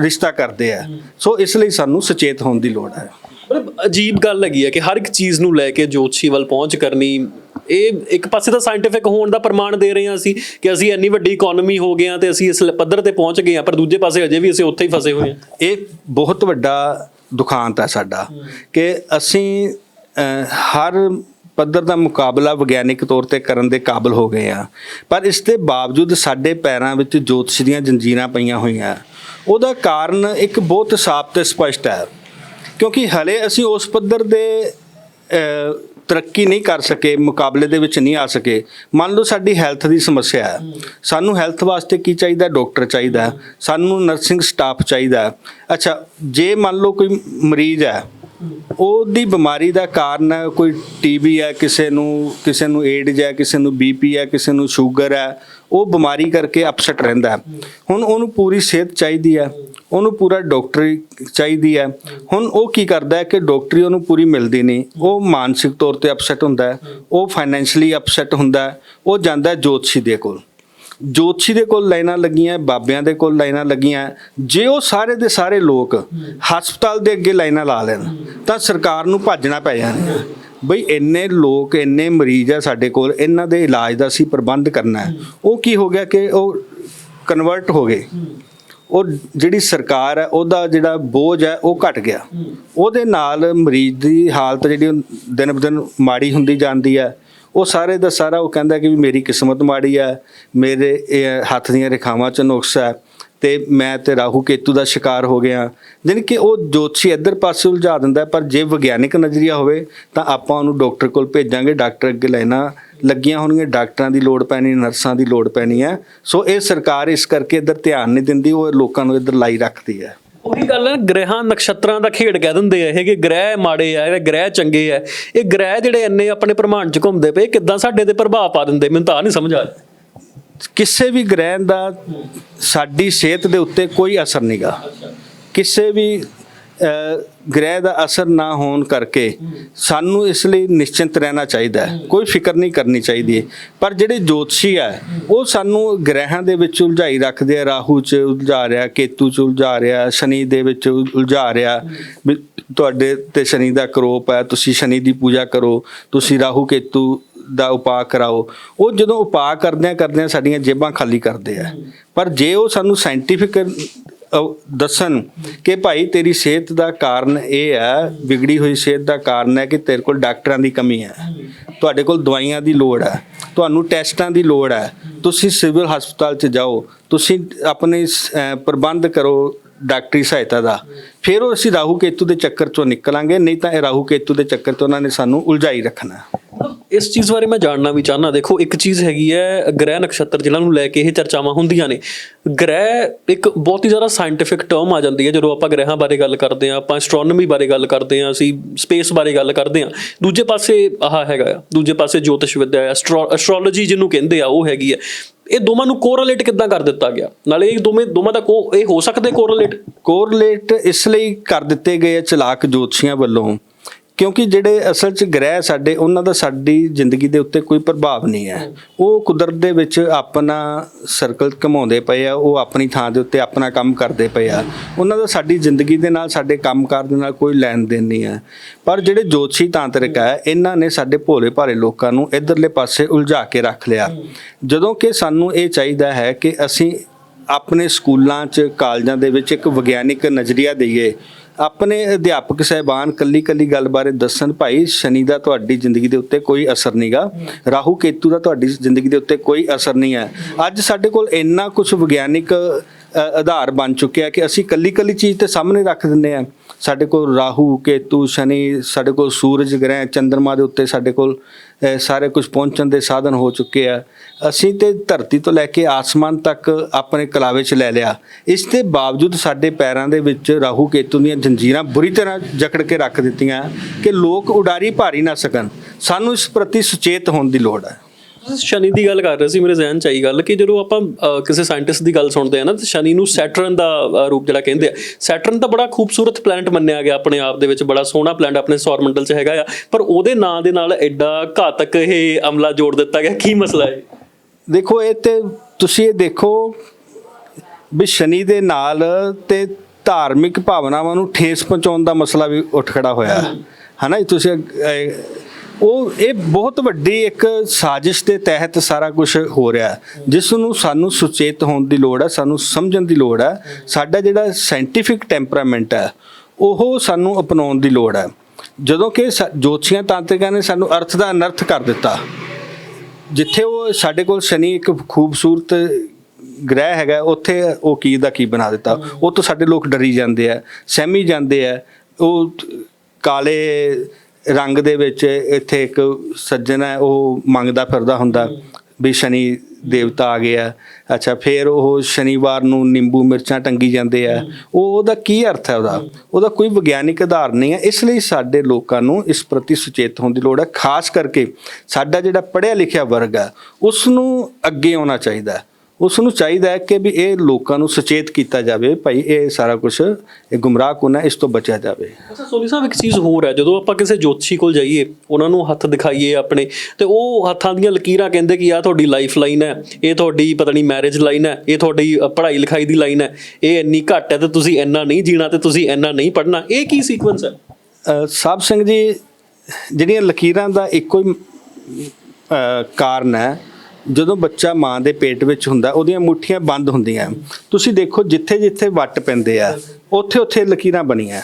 ਰਿਸ਼ਤਾ ਕਰਦੇ ਆ। ਸੋ ਇਸ ਲਈ ਸਾਨੂੰ ਸੁਚੇਤ ਹੋਣ ਦੀ ਲੋੜ ਹੈ। ਮਤਲਬ ਅਜੀਬ ਗੱਲ ਹੈਗੀ ਹੈ ਕਿ ਹਰ ਇੱਕ ਚੀਜ਼ ਨੂੰ ਲੈ ਕੇ ਜੋਤਸ਼ੀ ਵੱਲ ਪਹੁੰਚ ਕਰਨੀ ਇਹ ਇੱਕ ਪਾਸੇ ਤਾਂ ਸਾਇੰਟੀਫਿਕ ਹੋਣ ਦਾ ਪ੍ਰਮਾਣ ਦੇ ਰਹੇ ਹਾਂ ਅਸੀਂ ਕਿ ਅਸੀਂ ਇੰਨੀ ਵੱਡੀ ਇਕਨੋਮੀ ਹੋ ਗਏ ਹਾਂ ਤੇ ਅਸੀਂ ਇਸ ਪੱਧਰ ਤੇ ਪਹੁੰਚ ਗਏ ਹਾਂ, ਪਰ ਦੂਜੇ ਪਾਸੇ ਅਜੇ ਵੀ ਅਸੀਂ ਉੱਥੇ ਹੀ ਫਸੇ ਹੋਏ ਹਾਂ। ਇਹ ਬਹੁਤ ਵੱਡਾ ਦੁਖਾਂਤ ਹੈ ਸਾਡਾ ਕਿ ਅਸੀਂ ਹਰ ਪੱਧਰ ਦਾ ਮੁਕਾਬਲਾ ਵਿਗਿਆਨਿਕ ਤੌਰ ਤੇ ਕਰਨ ਦੇ ਕਾਬਿਲ ਹੋ ਗਏ ਆ ਪਰ ਇਸ ਦੇ ਬਾਵਜੂਦ ਸਾਡੇ ਪੈਰਾਂ ਵਿੱਚ ਜੋਤਿਸ਼ ਦੀਆਂ ਜੰਜੀਰਾਂ ਪਈਆਂ ਹੋਈਆਂ। ਉਹਦਾ ਕਾਰਨ ਇੱਕ ਬਹੁਤ ਸਾਫ਼ ਤੇ ਸਪਸ਼ਟ ਹੈ। ਕਿਉਂਕਿ ਹਲੇ ਅਸੀਂ ਉਸ ਪੱਧਰ ਦੇ ਤਰੱਕੀ ਨਹੀਂ ਕਰ ਸਕੇ ਮੁਕਾਬਲੇ ਦੇ ਵਿੱਚ ਨਹੀਂ ਆ ਸਕੇ। ਮੰਨ ਲਓ ਸਾਡੀ ਹੈਲਥ ਦੀ ਸਮੱਸਿਆ ਹੈ। ਸਾਨੂੰ ਹੈਲਥ ਵਾਸਤੇ ਕੀ ਚਾਹੀਦਾ? ਡਾਕਟਰ ਚਾਹੀਦਾ ਸਾਨੂੰ ਨਰਸਿੰਗ ਸਟਾਫ ਚਾਹੀਦਾ ਅੱਛਾ ਜੇ ਮੰਨ ਲਓ ਕੋਈ ਮਰੀਜ਼ ਹੈ ਉਹਦੀ ਬਿਮਾਰੀ ਦਾ ਕਾਰਨ ਹੈ, ਕੋਈ ਟੀਬੀ ਹੈ ਕਿਸੇ ਨੂੰ ਕਿਸੇ ਨੂੰ ਏਡਜ਼ ਹੈ ਕਿਸੇ ਨੂੰ ਬੀਪੀ ਹੈ ਕਿਸੇ ਨੂੰ ਸ਼ੂਗਰ ਹੈ ਉਹ ਬਿਮਾਰੀ ਕਰਕੇ ਅਪਸੈਟ ਰਹਿੰਦਾ ਹੁਣ ਉਹਨੂੰ ਪੂਰੀ ਸਿਹਤ ਚਾਹੀਦੀ ਹੈ। ਉਹਨੂੰ ਪੂਰਾ ਡਾਕਟਰੀ ਚਾਹੀਦੀ ਹੈ। ਹੁਣ ਉਹ ਕੀ ਕਰਦਾ ਹੈ ਕਿ ਡਾਕਟਰੀ ਉਹਨੂੰ ਪੂਰੀ ਮਿਲਦੀ ਨਹੀਂ। ਉਹ ਮਾਨਸਿਕ ਤੌਰ ਤੇ ਅਪਸੈਟ ਹੁੰਦਾ ਹੈ। ਉਹ ਫਾਈਨੈਂਸ਼ਲੀ ਅਪਸੈਟ ਹੁੰਦਾ ਹੈ। ਉਹ ਜਾਂਦਾ ਹੈ ਜੋਤਸ਼ੀ ਦੇ ਕੋਲ। ਜੋਤਸ਼ੀ ਦੇ ਕੋਲ ਲਾਈਨਾਂ ਲੱਗੀਆਂ ਬਾਬਿਆਂ ਦੇ ਕੋਲ ਲਾਈਨਾਂ ਲੱਗੀਆਂ ਜੇ ਉਹ ਸਾਰੇ ਦੇ ਸਾਰੇ ਲੋਕ ਹਸਪਤਾਲ ਦੇ ਅੱਗੇ ਲਾਈਨਾਂ ਲਾ ਲੈਣ, ਤਾਂ ਸਰਕਾਰ ਨੂੰ ਭੱਜਣਾ ਪੈ ਜਾਣਾ ਬਈ ਇੰਨੇ ਲੋਕ, ਇੰਨੇ ਮਰੀਜ਼ ਆ ਸਾਡੇ ਕੋਲ, ਇਹਨਾਂ ਦੇ ਇਲਾਜ ਦਾ ਅਸੀਂ ਪ੍ਰਬੰਧ ਕਰਨਾ ਉਹ ਕੀ ਹੋ ਗਿਆ ਕਿ ਉਹ ਕਨਵਰਟ ਹੋ ਗਏ। ਉਹ ਜਿਹੜੀ ਸਰਕਾਰ ਹੈ, ਉਹਦਾ ਜਿਹੜਾ ਬੋਝ ਹੈ, ਉਹ ਘਟ ਗਿਆ। ਉਹਦੇ ਨਾਲ ਮਰੀਜ਼ ਦੀ ਹਾਲਤ ਜਿਹੜੀ ਦਿਨ ਬ ਦਿਨ ਮਾੜੀ ਹੁੰਦੀ ਜਾਂਦੀ ਹੈ। ਉਹ ਸਾਰੇ ਦਾ ਸਾਰਾ ਉਹ ਕਹਿੰਦਾ ਕਿ ਵੀ ਮੇਰੀ ਕਿਸਮਤ ਮਾੜੀ ਹੈ, ਮੇਰੇ ਹੱਥ ਦੀਆਂ ਰੇਖਾਵਾਂ 'ਚ ਨੁਕਸ ਹੈ। ਤੇ ਮੈਂ ਤੇ ਰਾਹੂ ਕੇਤੂ ਦਾ ਸ਼ਿਕਾਰ ਹੋ ਗਿਆ ਜਾਣੀ ਕਿ ਉਹ ਜੋਤਸ਼ੀ ਇੱਧਰ ਪਾਸੇ ਉਲਝਾ ਦਿੰਦਾ ਪਰ ਜੇ ਵਿਗਿਆਨਿਕ ਨਜ਼ਰੀਆ ਹੋਵੇ ਤਾਂ ਆਪਾਂ ਉਹਨੂੰ ਡਾਕਟਰ ਕੋਲ ਭੇਜਾਂਗੇ। ਡਾਕਟਰ ਅੱਗੇ ਲੈਣਾ ਲੱਗੀਆਂ ਹੋਣਗੀਆਂ। ਡਾਕਟਰਾਂ ਦੀ ਲੋੜ ਪੈਣੀ ਨਰਸਾਂ ਦੀ ਲੋੜ ਪੈਣੀ ਹੈ। ਸੋ ਇਹ ਸਰਕਾਰ ਇਸ ਕਰਕੇ ਇੱਧਰ ਧਿਆਨ ਨਹੀਂ ਦਿੰਦੀ ਉਹ ਲੋਕਾਂ ਨੂੰ ਇੱਧਰ ਲਾਈ ਰੱਖਦੀ ਹੈ। ਉਹੀ ਗੱਲ ਹੈ ਨਾ, ਗ੍ਰਹਿਾਂ ਨਕਸ਼ਤਰਾਂ ਦਾ ਖੇਡ ਕਹਿ ਦਿੰਦੇ ਆ ਇਹ ਕਿ ਗ੍ਰਹਿ ਮਾੜੇ ਆ ਇਹ ਗ੍ਰਹਿ ਚੰਗੇ ਆ। ਇਹ ਗ੍ਰਹਿ ਜਿਹੜੇ ਇੰਨੇ ਆਪਣੇ ਪ੍ਰਮਾਣ ਚ ਘੁੰਮਦੇ ਪਏ ਕਿੱਦਾਂ ਸਾਡੇ ਤੇ ਪ੍ਰਭਾਵ ਪਾ ਦਿੰਦੇ ਮੈਨੂੰ ਤਾਂ ਨਹੀਂ ਸਮਝ ਆ ਰਿਹਾ। ਕਿਸੇ ਵੀ ਗ੍ਰਹਿ ਦਾ ਸਾਡੀ ਸਿਹਤ ਦੇ ਉੱਤੇ ਕੋਈ ਅਸਰ ਨਹੀਂਗਾ ਕਿਸੇ ਵੀ ਗ੍ਰਹਿ ਦਾ ਅਸਰ ਨਾ ਹੋਣ ਕਰਕੇ ਸਾਨੂੰ ਇਸ ਲਈ ਨਿਸ਼ਚਿੰਤ ਰਹਿਣਾ ਚਾਹੀਦਾ ਹੈ। ਕੋਈ ਫਿਕਰ ਨਹੀਂ ਕਰਨੀ ਚਾਹੀਦੀ ਪਰ ਜਿਹੜੇ ਜੋਤਸ਼ੀ ਆ, ਉਹ ਸਾਨੂੰ ਗ੍ਰਹਿਾਂ ਦੇ ਵਿੱਚ ਉਲਝਾਈ ਰੱਖਦੇ ਆ। ਰਾਹੂ 'ਚ ਉਲਝਾ ਰਿਹਾ, ਕੇਤੂ 'ਚ ਉਲਝਾ ਰਿਹਾ, ਸ਼ਨੀ ਦੇ ਵਿੱਚ ਉਲ- ਉਲਝਾ ਰਿਹਾ ਵੀ ਤੁਹਾਡੇ ਤੇ ਸ਼ਨੀ ਦਾ ਕਰੋਪ ਹੈ, ਤੁਸੀਂ ਸ਼ਨੀ ਦੀ ਪੂਜਾ ਕਰੋ, ਤੁਸੀਂ ਰਾਹੂ, ਕੇਤੂ ਦਾ ਉਪਾਅ ਕਰਾਓ, ਉਹ ਜਦੋਂ ਉਪਾਅ ਕਰਦਿਆਂ ਕਰਦਿਆਂ ਸਾਡੀਆਂ ਜੇਬਾਂ ਖਾਲੀ ਕਰਦੇ ਆ। ਪਰ ਜੇ ਉਹ ਸਾਨੂੰ ਸਾਇੰਟੀਫਿਕ ਦੱਸਣ ਕਿ ਭਾਈ ਤੇਰੀ ਸਿਹਤ ਦਾ ਕਾਰਨ ਇਹ ਹੈ, ਵਿਗੜੀ ਹੋਈ ਸਿਹਤ ਦਾ ਕਾਰਨ ਹੈ ਕਿ ਤੇਰੇ ਕੋਲ ਡਾਕਟਰਾਂ ਦੀ ਕਮੀ ਹੈ, ਤੁਹਾਡੇ ਕੋਲ ਦਵਾਈਆਂ ਦੀ ਲੋੜ ਹੈ, ਤੁਹਾਨੂੰ ਟੈਸਟਾਂ ਦੀ ਲੋੜ ਹੈ, ਤੁਸੀਂ ਸਿਵਲ ਹਸਪਤਾਲ 'ਚ ਜਾਓ, ਤੁਸੀਂ ਆਪਣੇ ਪ੍ਰਬੰਧ ਕਰੋ ਡਾਕਟਰੀ ਸਹਾਇਤਾ ਦਾ, ਫਿਰ ਉਹ ਅਸੀਂ ਰਾਹੂ ਕੇਤੂ ਦੇ ਚੱਕਰ ਚੋਂ ਨਿਕਲਾਂਗੇ, ਨਹੀਂ ਤਾਂ ਇਹ ਰਾਹੂ ਕੇਤੂ ਦੇ ਚੱਕਰ 'ਚ ਉਹਨਾਂ ਨੇ ਸਾਨੂੰ ਉਲਝਾਈ ਰੱਖਣਾ। ਇਸ ਚੀਜ਼ ਬਾਰੇ ਮੈਂ ਜਾਣਨਾ ਵੀ ਚਾਹਨਾ ਦੇਖੋ ਇੱਕ ਚੀਜ਼ ਹੈਗੀ ਹੈ, ਗ੍ਰਹਿ ਨਕਸ਼ਤਰ ਜਿਨ੍ਹਾਂ ਨੂੰ ਲੈ ਕੇ ਇਹ ਚਰਚਾਵਾਂ ਹੁੰਦੀਆਂ ਨੇ। ਗ੍ਰਹਿ ਇੱਕ ਬਹੁਤ ਹੀ ਜ਼ਿਆਦਾ ਸਾਇੰਟੀਫਿਕ ਟਰਮ ਆ ਜਾਂਦੀ ਹੈ, ਜਦੋਂ ਆਪਾਂ ਗ੍ਰਹਿਾਂ ਬਾਰੇ ਗੱਲ ਕਰਦੇ ਹਾਂ, ਆਪਾਂ ਐਸਟ੍ਰੋਨੋਮੀ ਬਾਰੇ ਗੱਲ ਕਰਦੇ ਹਾਂ, ਅਸੀਂ ਸਪੇਸ ਬਾਰੇ ਗੱਲ ਕਰਦੇ ਹਾਂ। ਦੂਜੇ ਪਾਸੇ ਆਹ ਹੈਗਾ ਆ, ਦੂਜੇ ਪਾਸੇ ਜੋਤਿਸ਼ ਵਿਦਿਆ ਐਸਟ੍ਰੋਲੋਜੀ ਜਿਹਨੂੰ ਕਹਿੰਦੇ ਆ, ਉਹ ਹੈਗੀ ਹੈ। ਇਹ ਦੋਵਾਂ ਨੂੰ ਕੋਰਲੇਟ ਕਿੱਦਾਂ ਕਰ ਦਿੱਤਾ ਗਿਆ? ਨਾਲੇ ਇਹ ਦੋਵੇਂ, ਦੋਵਾਂ ਦਾ ਕੋ, ਇਹ ਹੋ ਸਕਦੇ ਕੋਰਿਲੇਟ ਕੋਰਿਲੇਟ ਇਸ ਲਈ ਕਰ ਦਿੱਤੇ ਗਏ ਚਲਾਕ ਜੋਤਸ਼ੀਆਂ ਵੱਲੋਂ। ਕਿਉਂਕਿ ਜਿਹੜੇ ਅਸਲ 'ਚ ਗ੍ਰਹਿ ਸਾਡੇ, ਉਹਨਾਂ ਦਾ ਸਾਡੀ ਜ਼ਿੰਦਗੀ ਦੇ ਉੱਤੇ ਕੋਈ ਪ੍ਰਭਾਵ ਨਹੀਂ ਹੈ। ਉਹ ਕੁਦਰਤ ਦੇ ਵਿੱਚ ਆਪਣਾ ਸਰਕਲ ਘਮਾਉਂਦੇ ਪਏ ਆ, ਉਹ ਆਪਣੀ ਥਾਂ ਦੇ ਉੱਤੇ ਆਪਣਾ ਕੰਮ ਕਰਦੇ ਪਏ ਆ। ਉਹਨਾਂ ਦਾ ਸਾਡੀ ਜ਼ਿੰਦਗੀ ਦੇ ਨਾਲ, ਸਾਡੇ ਕੰਮਕਾਰ ਦੇ ਨਾਲ ਕੋਈ ਲੈਣ ਦੇਣ ਨਹੀਂ ਹੈ। ਪਰ ਜਿਹੜੇ ਜੋਤਸ਼ੀ ਤਾਂਤਰਿਕ ਹੈ ਇਹਨਾਂ ਨੇ ਸਾਡੇ ਭੋਲੇ ਭਾਲੇ ਲੋਕਾਂ ਨੂੰ ਇਧਰਲੇ ਪਾਸੇ ਉਲਝਾ ਕੇ ਰੱਖ ਲਿਆ। ਜਦੋਂ ਕਿ ਸਾਨੂੰ ਇਹ ਚਾਹੀਦਾ ਹੈ ਕਿ ਅਸੀਂ ਆਪਣੇ ਸਕੂਲਾਂ 'ਚ, ਕਾਲਜਾਂ ਦੇ ਵਿੱਚ ਇੱਕ ਵਿਗਿਆਨਿਕ ਨਜ਼ਰੀਆ ਦਈਏ ਆਪਣੇ ਅਧਿਆਪਕ ਸਹਿਬਾਨ ਕੱਲੀ ਕੱਲੀ ਗੱਲ ਬਾਰੇ ਦੱਸਣ, ਭਾਈ ਸ਼ਨੀ ਦਾ ਤੁਹਾਡੀ ਜ਼ਿੰਦਗੀ ਦੇ ਉੱਤੇ ਕੋਈ ਅਸਰ ਨਹੀਂਗਾ ਰਾਹੂ ਕੇਤੂ ਦਾ ਤੁਹਾਡੀ ਜ਼ਿੰਦਗੀ ਦੇ ਉੱਤੇ ਕੋਈ ਅਸਰ ਨਹੀਂ ਹੈ। ਅੱਜ ਸਾਡੇ ਕੋਲ ਇੰਨਾ ਕੁਝ ਵਿਗਿਆਨਿਕ ਆਧਾਰ ਬਣ ਚੁੱਕਿਆ ਕਿ ਅਸੀਂ ਕੱਲੀ ਕੱਲੀ ਚੀਜ਼ ਤੇ ਸਾਹਮਣੇ ਰੱਖ ਦਿੰਦੇ ਆ ਸਾਡੇ ਕੋਲ ਰਾਹੂ, ਕੇਤੂ, ਸ਼ਨੀ, ਸਾਡੇ ਕੋਲ ਸੂਰਜ ਗ੍ਰਹਿ ਚੰ드ਰਮਾ ਦੇ ਉੱਤੇ ਸਾਡੇ ਕੋਲ ਸਾਰੇ ਕੁਝ ਪਹੁੰਚਣ ਦੇ ਸਾਧਨ ਹੋ ਚੁੱਕੇ ਆ। ਅਸੀਂ ਤੇ ਧਰਤੀ ਤੋਂ ਲੈ ਕੇ ਆਸਮਾਨ ਤੱਕ ਆਪਣੇ ਕਲਾਵੇ 'ਚ ਲੈ ਲਿਆ। ਇਸ ਦੇ ਬਾਵਜੂਦ ਸਾਡੇ ਪੈਰਾਂ ਦੇ ਵਿੱਚ ਰਾਹੂ, ਕੇਤੂ ਦੀਆਂ ਜੰਜੀਰਾਂ ਬੁਰੀ ਤਰ੍ਹਾਂ ਜਕੜ ਕੇ ਰੱਖ ਦਿੱਤੀਆਂ ਕਿ ਲੋਕ ਉਡਾਰੀ ਭਾਰੀ ਨਾ ਸਕਣ। ਸਾਨੂੰ ਇਸ ਪ੍ਰਤੀ ਸੁਚੇਤ ਹੋਣ ਦੀ ਲੋੜ ਹੈ। ਤੁਸੀਂ ਸ਼ਨੀ ਦੀ ਗੱਲ ਕਰ ਰਹੇ ਸੀ ਮੇਰੇ ਜ਼ਿਹਨ ਚ ਆਈ ਗੱਲ ਕਿ ਜਦੋਂ ਆਪਾਂ ਕਿਸੇ ਸਾਇੰਟਿਸਟ ਦੀ ਗੱਲ ਸੁਣਦੇ ਆ ਨਾ ਤੇ ਸ਼ਨੀ ਨੂੰ ਸੈਟਰਨ ਦਾ ਰੂਪ ਜਿਹੜਾ ਕਹਿੰਦੇ ਆ ਸੈਟਰਨ ਤਾਂ ਬੜਾ ਖੂਬਸੂਰਤ ਪਲੈਨਟ ਮੰਨਿਆ ਗਿਆ ਆਪਣੇ ਆਪ ਦੇ ਵਿੱਚ ਬੜਾ ਸੋਹਣਾ ਪਲੈਨਟ ਆਪਣੇ ਸੌਰ ਮੰਡਲ 'ਚ ਹੈਗਾ ਆ ਪਰ ਉਹਦੇ ਨਾਂ ਦੇ ਨਾਲ ਐਡਾ ਘਾਤਕ ਇਹ ਅਮਲਾ ਜੋੜ ਦਿੱਤਾ ਗਿਆ ਕੀ ਮਸਲਾ ਹੈ? ਦੇਖੋ ਇਹ ਤੇ ਤੁਸੀਂ ਇਹ ਦੇਖੋ ਵੀ ਸ਼ਨੀ ਦੇ ਨਾਲ ਤੇ ਧਾਰਮਿਕ ਭਾਵਨਾਵਾਂ ਨੂੰ ਠੇਸ ਪਹੁੰਚਾਉਣ ਦਾ ਮਸਲਾ ਵੀ ਉੱਠ ਖੜਾ ਹੋਇਆ। ਹੈ। ਹਨਾ ਤੁਸੀਂ ਉਹ ਇਹ ਬਹੁਤ ਵੱਡੀ ਇੱਕ ਸਾਜ਼ਿਸ਼ ਦੇ ਤਹਿਤ ਸਾਰਾ ਕੁਝ ਹੋ ਰਿਹਾ ਜਿਸ ਨੂੰ ਸਾਨੂੰ ਸੁਚੇਤ ਹੋਣ ਦੀ ਲੋੜ ਹੈ, ਸਾਨੂੰ ਸਮਝਣ ਦੀ ਲੋੜ ਹੈ। ਸਾਡਾ ਜਿਹੜਾ ਸਾਇੰਟੀਫਿਕ ਟੈਂਪਰਾਮੈਂਟ ਹੈ, ਉਹ ਸਾਨੂੰ ਅਪਣਾਉਣ ਦੀ ਲੋੜ ਹੈ। ਜਦੋਂ ਕਿ ਸਾ- ਜੋਤਸ਼ੀਆਂ ਤਾਂਤਰਿਕਾਂ ਨੇ ਸਾਨੂੰ ਅਰਥ ਦਾ ਅਨਰਥ ਕਰ ਦਿੱਤਾ। ਜਿੱਥੇ ਉਹ ਸਾਡੇ ਕੋਲ ਸ਼ਨੀ ਇੱਕ ਖੂਬਸੂਰਤ ਗ੍ਰਹਿ ਹੈਗਾ, ਉੱਥੇ ਉਹ ਕੀ ਦਾ ਕੀ ਬਣਾ ਦਿੱਤਾ। ਉਹ ਤੋਂ ਸਾਡੇ ਲੋਕ ਡਰੀ ਜਾਂਦੇ ਆ, ਸਹਿਮੀ ਜਾਂਦੇ ਆ। ਉਹ ਕਾਲੇ ਰੰਗ ਦੇ ਵਿੱਚ ਇੱਥੇ ਇੱਕ ਸੱਜਣ ਹੈ, ਉਹ ਮੰਗਦਾ ਫਿਰਦਾ ਹੁੰਦਾ ਵੀ ਸ਼ਨੀ ਦੇਵਤਾ ਆ ਗਿਆ ਅੱਛਾ, ਫਿਰ ਉਹ ਸ਼ਨੀਵਾਰ ਨੂੰ ਨਿੰਬੂ ਮਿਰਚਾਂ ਟੰਗੀ ਜਾਂਦੇ ਆ। ਉਹ ਉਹਦਾ ਕੀ ਅਰਥ ਹੈ ਉਹਦਾ? ਉਹਦਾ ਕੋਈ ਵਿਗਿਆਨਿਕ ਆਧਾਰ ਨਹੀਂ ਹੈ। ਇਸ ਲਈ ਸਾਡੇ ਲੋਕਾਂ ਨੂੰ ਇਸ ਪ੍ਰਤੀ ਸੁਚੇਤ ਹੋਣ ਦੀ ਲੋੜ ਹੈ। ਖਾਸ ਕਰਕੇ ਸਾਡਾ ਜਿਹੜਾ ਪੜ੍ਹਿਆ ਲਿਖਿਆ ਵਰਗ ਹੈ ਉਸ ਨੂੰ ਅੱਗੇ ਆਉਣਾ ਚਾਹੀਦਾ ਹੈ। ਉਸ ਨੂੰ ਚਾਹੀਦਾ ਹੈ ਕਿ ਵੀ ਇਹ ਲੋਕਾਂ ਨੂੰ ਸੁਚੇਤ ਕੀਤਾ ਜਾਵੇ ਭਾਈ ਇਹ ਸਾਰਾ ਕੁਝ ਇਹ ਗੁੰਮਰਾਹ ਕੋਨਾ ਇਸ ਤੋਂ ਬਚਿਆ ਜਾਵੇ। ਅੱਛਾ ਸੋਨੀ ਸਾਹਿਬ ਇੱਕ ਚੀਜ਼ ਹੋਰ ਹੈ ਜਦੋਂ ਆਪਾਂ ਕਿਸੇ ਜੋਤਸ਼ੀ ਕੋਲ ਜਾਈਏ ਉਹਨਾਂ ਨੂੰ ਹੱਥ ਦਿਖਾਈਏ ਆਪਣੇ ਤੇ ਉਹ ਹੱਥਾਂ ਦੀਆਂ ਲਕੀਰਾਂ ਕਹਿੰਦੇ ਕਿ ਆ ਤੁਹਾਡੀ ਲਾਈਫ ਲਾਈਨ ਹੈ ਇਹ ਤੁਹਾਡੀ ਪਤਾ ਨਹੀਂ ਮੈਰਿਜ ਲਾਈਨ ਹੈ ਇਹ ਤੁਹਾਡੀ ਪੜ੍ਹਾਈ ਲਿਖਾਈ ਦੀ ਲਾਈਨ ਹੈ ਇਹ ਇੰਨੀ ਘੱਟ ਹੈ ਤੇ ਤੁਸੀਂ ਇੰਨਾ ਨਹੀਂ ਜੀਣਾ ਤੇ ਤੁਸੀਂ ਇੰਨਾ ਨਹੀਂ ਪੜ੍ਹਨਾ ਇਹ ਕੀ ਸੀਕੁਐਂਸ ਹੈ? ਸਾਹਿਬ ਸਿੰਘ ਜੀ ਜਿਹੜੀਆਂ ਲਕੀਰਾਂ ਦਾ ਇੱਕੋ ਹੀ ਕਾਰਨ ਹੈ ਜਦੋਂ ਬੱਚਾ ਮਾਂ ਦੇ ਪੇਟ ਵਿੱਚ ਹੁੰਦਾ, ਉਹਦੀਆਂ ਮੁੱਠੀਆਂ ਬੰਦ ਹੁੰਦੀਆਂ। ਤੁਸੀਂ ਦੇਖੋ ਜਿੱਥੇ ਜਿੱਥੇ ਵੱਟ ਪੈਂਦੇ ਆ ਉੱਥੇ ਉੱਥੇ ਲਕੀਰਾਂ ਬਣੀਆਂ।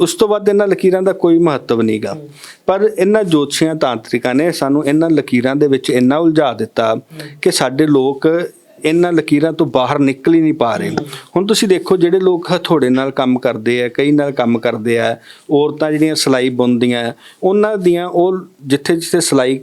ਉਸ ਤੋਂ ਬਾਅਦ ਇਹਨਾਂ ਲਕੀਰਾਂ ਦਾ ਕੋਈ ਮਹੱਤਵ ਨਹੀਂਗਾ। ਪਰ ਇਹਨਾਂ ਜੋਤਸ਼ੀਆਂ ਤਾਂਤਰਿਕਾਂ ਨੇ ਸਾਨੂੰ ਇਹਨਾਂ ਲਕੀਰਾਂ ਦੇ ਵਿੱਚ ਇੰਨਾ ਉਲਝਾ ਦਿੱਤਾ ਕਿ ਸਾਡੇ ਲੋਕ ਇਹਨਾਂ ਲਕੀਰਾਂ ਤੋਂ ਬਾਹਰ ਨਿਕਲ ਹੀ ਨਹੀਂ ਪਾ ਰਹੇ। ਹੁਣ ਤੁਸੀਂ ਦੇਖੋ, ਜਿਹੜੇ ਲੋਕ ਹਥੋੜੇ ਨਾਲ ਕੰਮ ਕਰਦੇ ਆ, ਕਈ ਨਾਲ ਕੰਮ ਕਰਦੇ ਆ, ਔਰਤਾਂ ਜਿਹੜੀਆਂ ਸਿਲਾਈ ਬੁਣਦੀਆਂ, ਉਹਨਾਂ ਦੀਆਂ ਉਹ ਜਿੱਥੇ ਜਿੱਥੇ ਸਿਲਾਈ